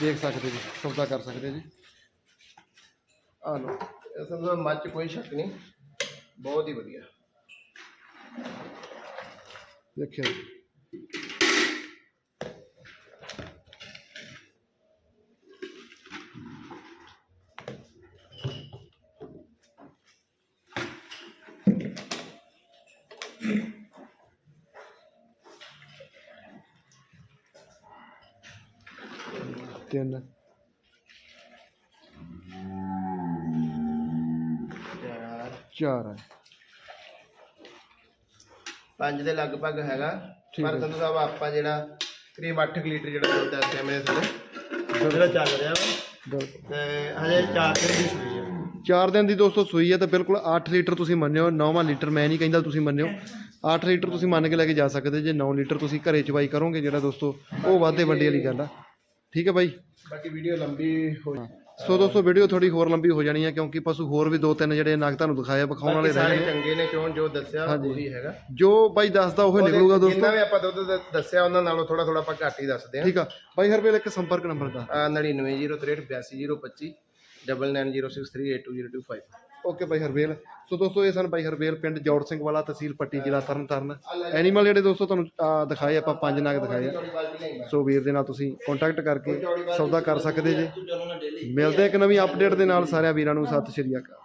ਦੇਖ ਸਕਦੇ ਜੀ ਸੌਦਾ ਕਰ ਸਕਦੇ ਜੀ। ਆ ਲਓ। ਇਸ ਨੂੰ ਮੱਚ ਕੋਈ ਸ਼ੱਕ ਨਹੀਂ। ਬਹੁਤ ਹੀ ਵਧੀਆ। ਦੇਖਿਓ ਤਿੰਨ। ਚਾਰ। ਚਾਰ। ਹੈ ਪੰਜ ਦੇ ਲਗਭਗ ਹੈਗਾ। ਠੀਕ ਪਰ ਸੰਧੂ ਸਾਹਿਬ ਆਪਾਂ ਜਿਹੜਾ ਕਰੀਬ 8 ਲੀਟਰ ਜਿਹੜਾ ਦੁੱਧ ਦੱਸਿਆ ਮੇਰੇ ਥੱਲੇ ਜਿਹੜਾ ਚੱਲ ਰਿਹਾ ਵਾ। ਬਿਲਕੁਲ। ਤੇ ਹਜੇ 4 ਦਿਨ ਦੀ ਸੂਈ ਆ। ਚਾਰ ਦਿਨ ਦੀ ਦੋਸਤੋ ਸੂਈ ਹੈ ਤਾਂ ਬਿਲਕੁਲ 8 ਲੀਟਰ ਤੁਸੀਂ ਮੰਨਿਓ 9ਵਾਂ ਲੀਟਰ ਮੈਂ ਨਹੀਂ ਕਹਿੰਦਾ ਤੁਸੀਂ ਮੰਨਿਓ। 8 ਲੀਟਰ ਤੁਸੀਂ ਮੰਨ ਕੇ ਲੈ ਕੇ ਜਾ ਸਕਦੇ ਜੇ 9 ਲੀਟਰ ਤੁਸੀਂ ਘਰੇ ਚਵਾਈ ਕਰੋਗੇ ਜਿਹੜਾ ਦੋਸਤੋ ਉਹ ਵਾਧੇ ਵੱਡੀ ਵਾਲੀ ਗੱਲ ਆ। ਠੀਕ ਹੈ ਬਾਈ। ਬਾਕੀ ਵੀਡੀਓ ਲੰਬੀ ਹੋ ਸੋ ਦੋਸਤੋ ਵੀਡੀਓ ਥੋੜੀ ਹੋਰ ਲੰਬੀ ਹੋ ਜਾਣੀ ਹੈ ਕਿਉਂਕਿ ਪਸ਼ੂ ਹੋਰ ਵੀ ਦੋ ਤਿੰਨ ਜਿਹੜੇ ਨਗ ਤੁਹਾਨੂੰ ਦਿਖਾਏ ਵਿਖਾਉਣ ਵਾਲੇ ਰਹੇ ਸਾਰੇ ਨੇ। ਚੰਗੇ ਨੇ ਕਿਉਂ? ਜੋ ਦੱਸਿਆ ਉਹੀ ਹੈਗਾ। ਜੋ ਬਾਈ ਦੱਸਦਾ ਉਹ ਨਿਕਲੂਗਾ ਦੋਸਤੋ। ਜਿੰਨਾ ਵੀ ਆਪਾਂ ਦੁੱਧ ਦ- ਦੱਸਿਆ ਉਹਨਾਂ ਨਾਲੋਂ ਥੋੜਾ ਥੋੜਾ ਆਪਾਂ ਘੱਟ ਹੀ ਦੱਸਦੇ ਠੀਕ ਆ। ਬਾਈ ਹਰਵੇਲ ਇੱਕ ਸੰਪਰਕ ਨੰਬਰ ਦਾ ਆ 9903822025 9906382025 ਓਕੇ ਬਾਈ ਹਰਵੇਲ। ਸੋ ਦੋਸਤੋ, ਇਹ ਸਨ ਬਾਈ ਹਰਵੇਲ ਪਿੰਡ ਜੋੜ ਸਿੰਘ ਵਾਲਾ, ਤਹਿਸੀਲ ਪੱਟੀ ਜ਼ਿਲ੍ਹਾ ਤਰਨਤਾਰਨ। ਐਨੀਮਲ ਜਿਹੜੇ ਦੋਸਤੋ, ਤੁਹਾਨੂੰ ਦਿਖਾਏ ਆਪਾਂ, ਪੰਜ ਨਗ ਦਿਖਾਏ। ਆ ਸੋ ਵੀਰ ਦੇ ਨਾਲ ਤੁਸੀਂ ਕੰਟੈਕਟ ਕਰਕੇ ਸੌਦਾ ਕਰ ਸਕਦੇ ਜੇ। ਮਿਲਦੇ ਇੱਕ ਨਵੀਂ ਅਪਡੇਟ ਦੇ ਨਾਲ ਸਾਰਿਆਂ ਵੀਰਾਂ ਨੂੰ। ਸਤਿ ਸ਼੍ਰੀ ਅਕਾਲ।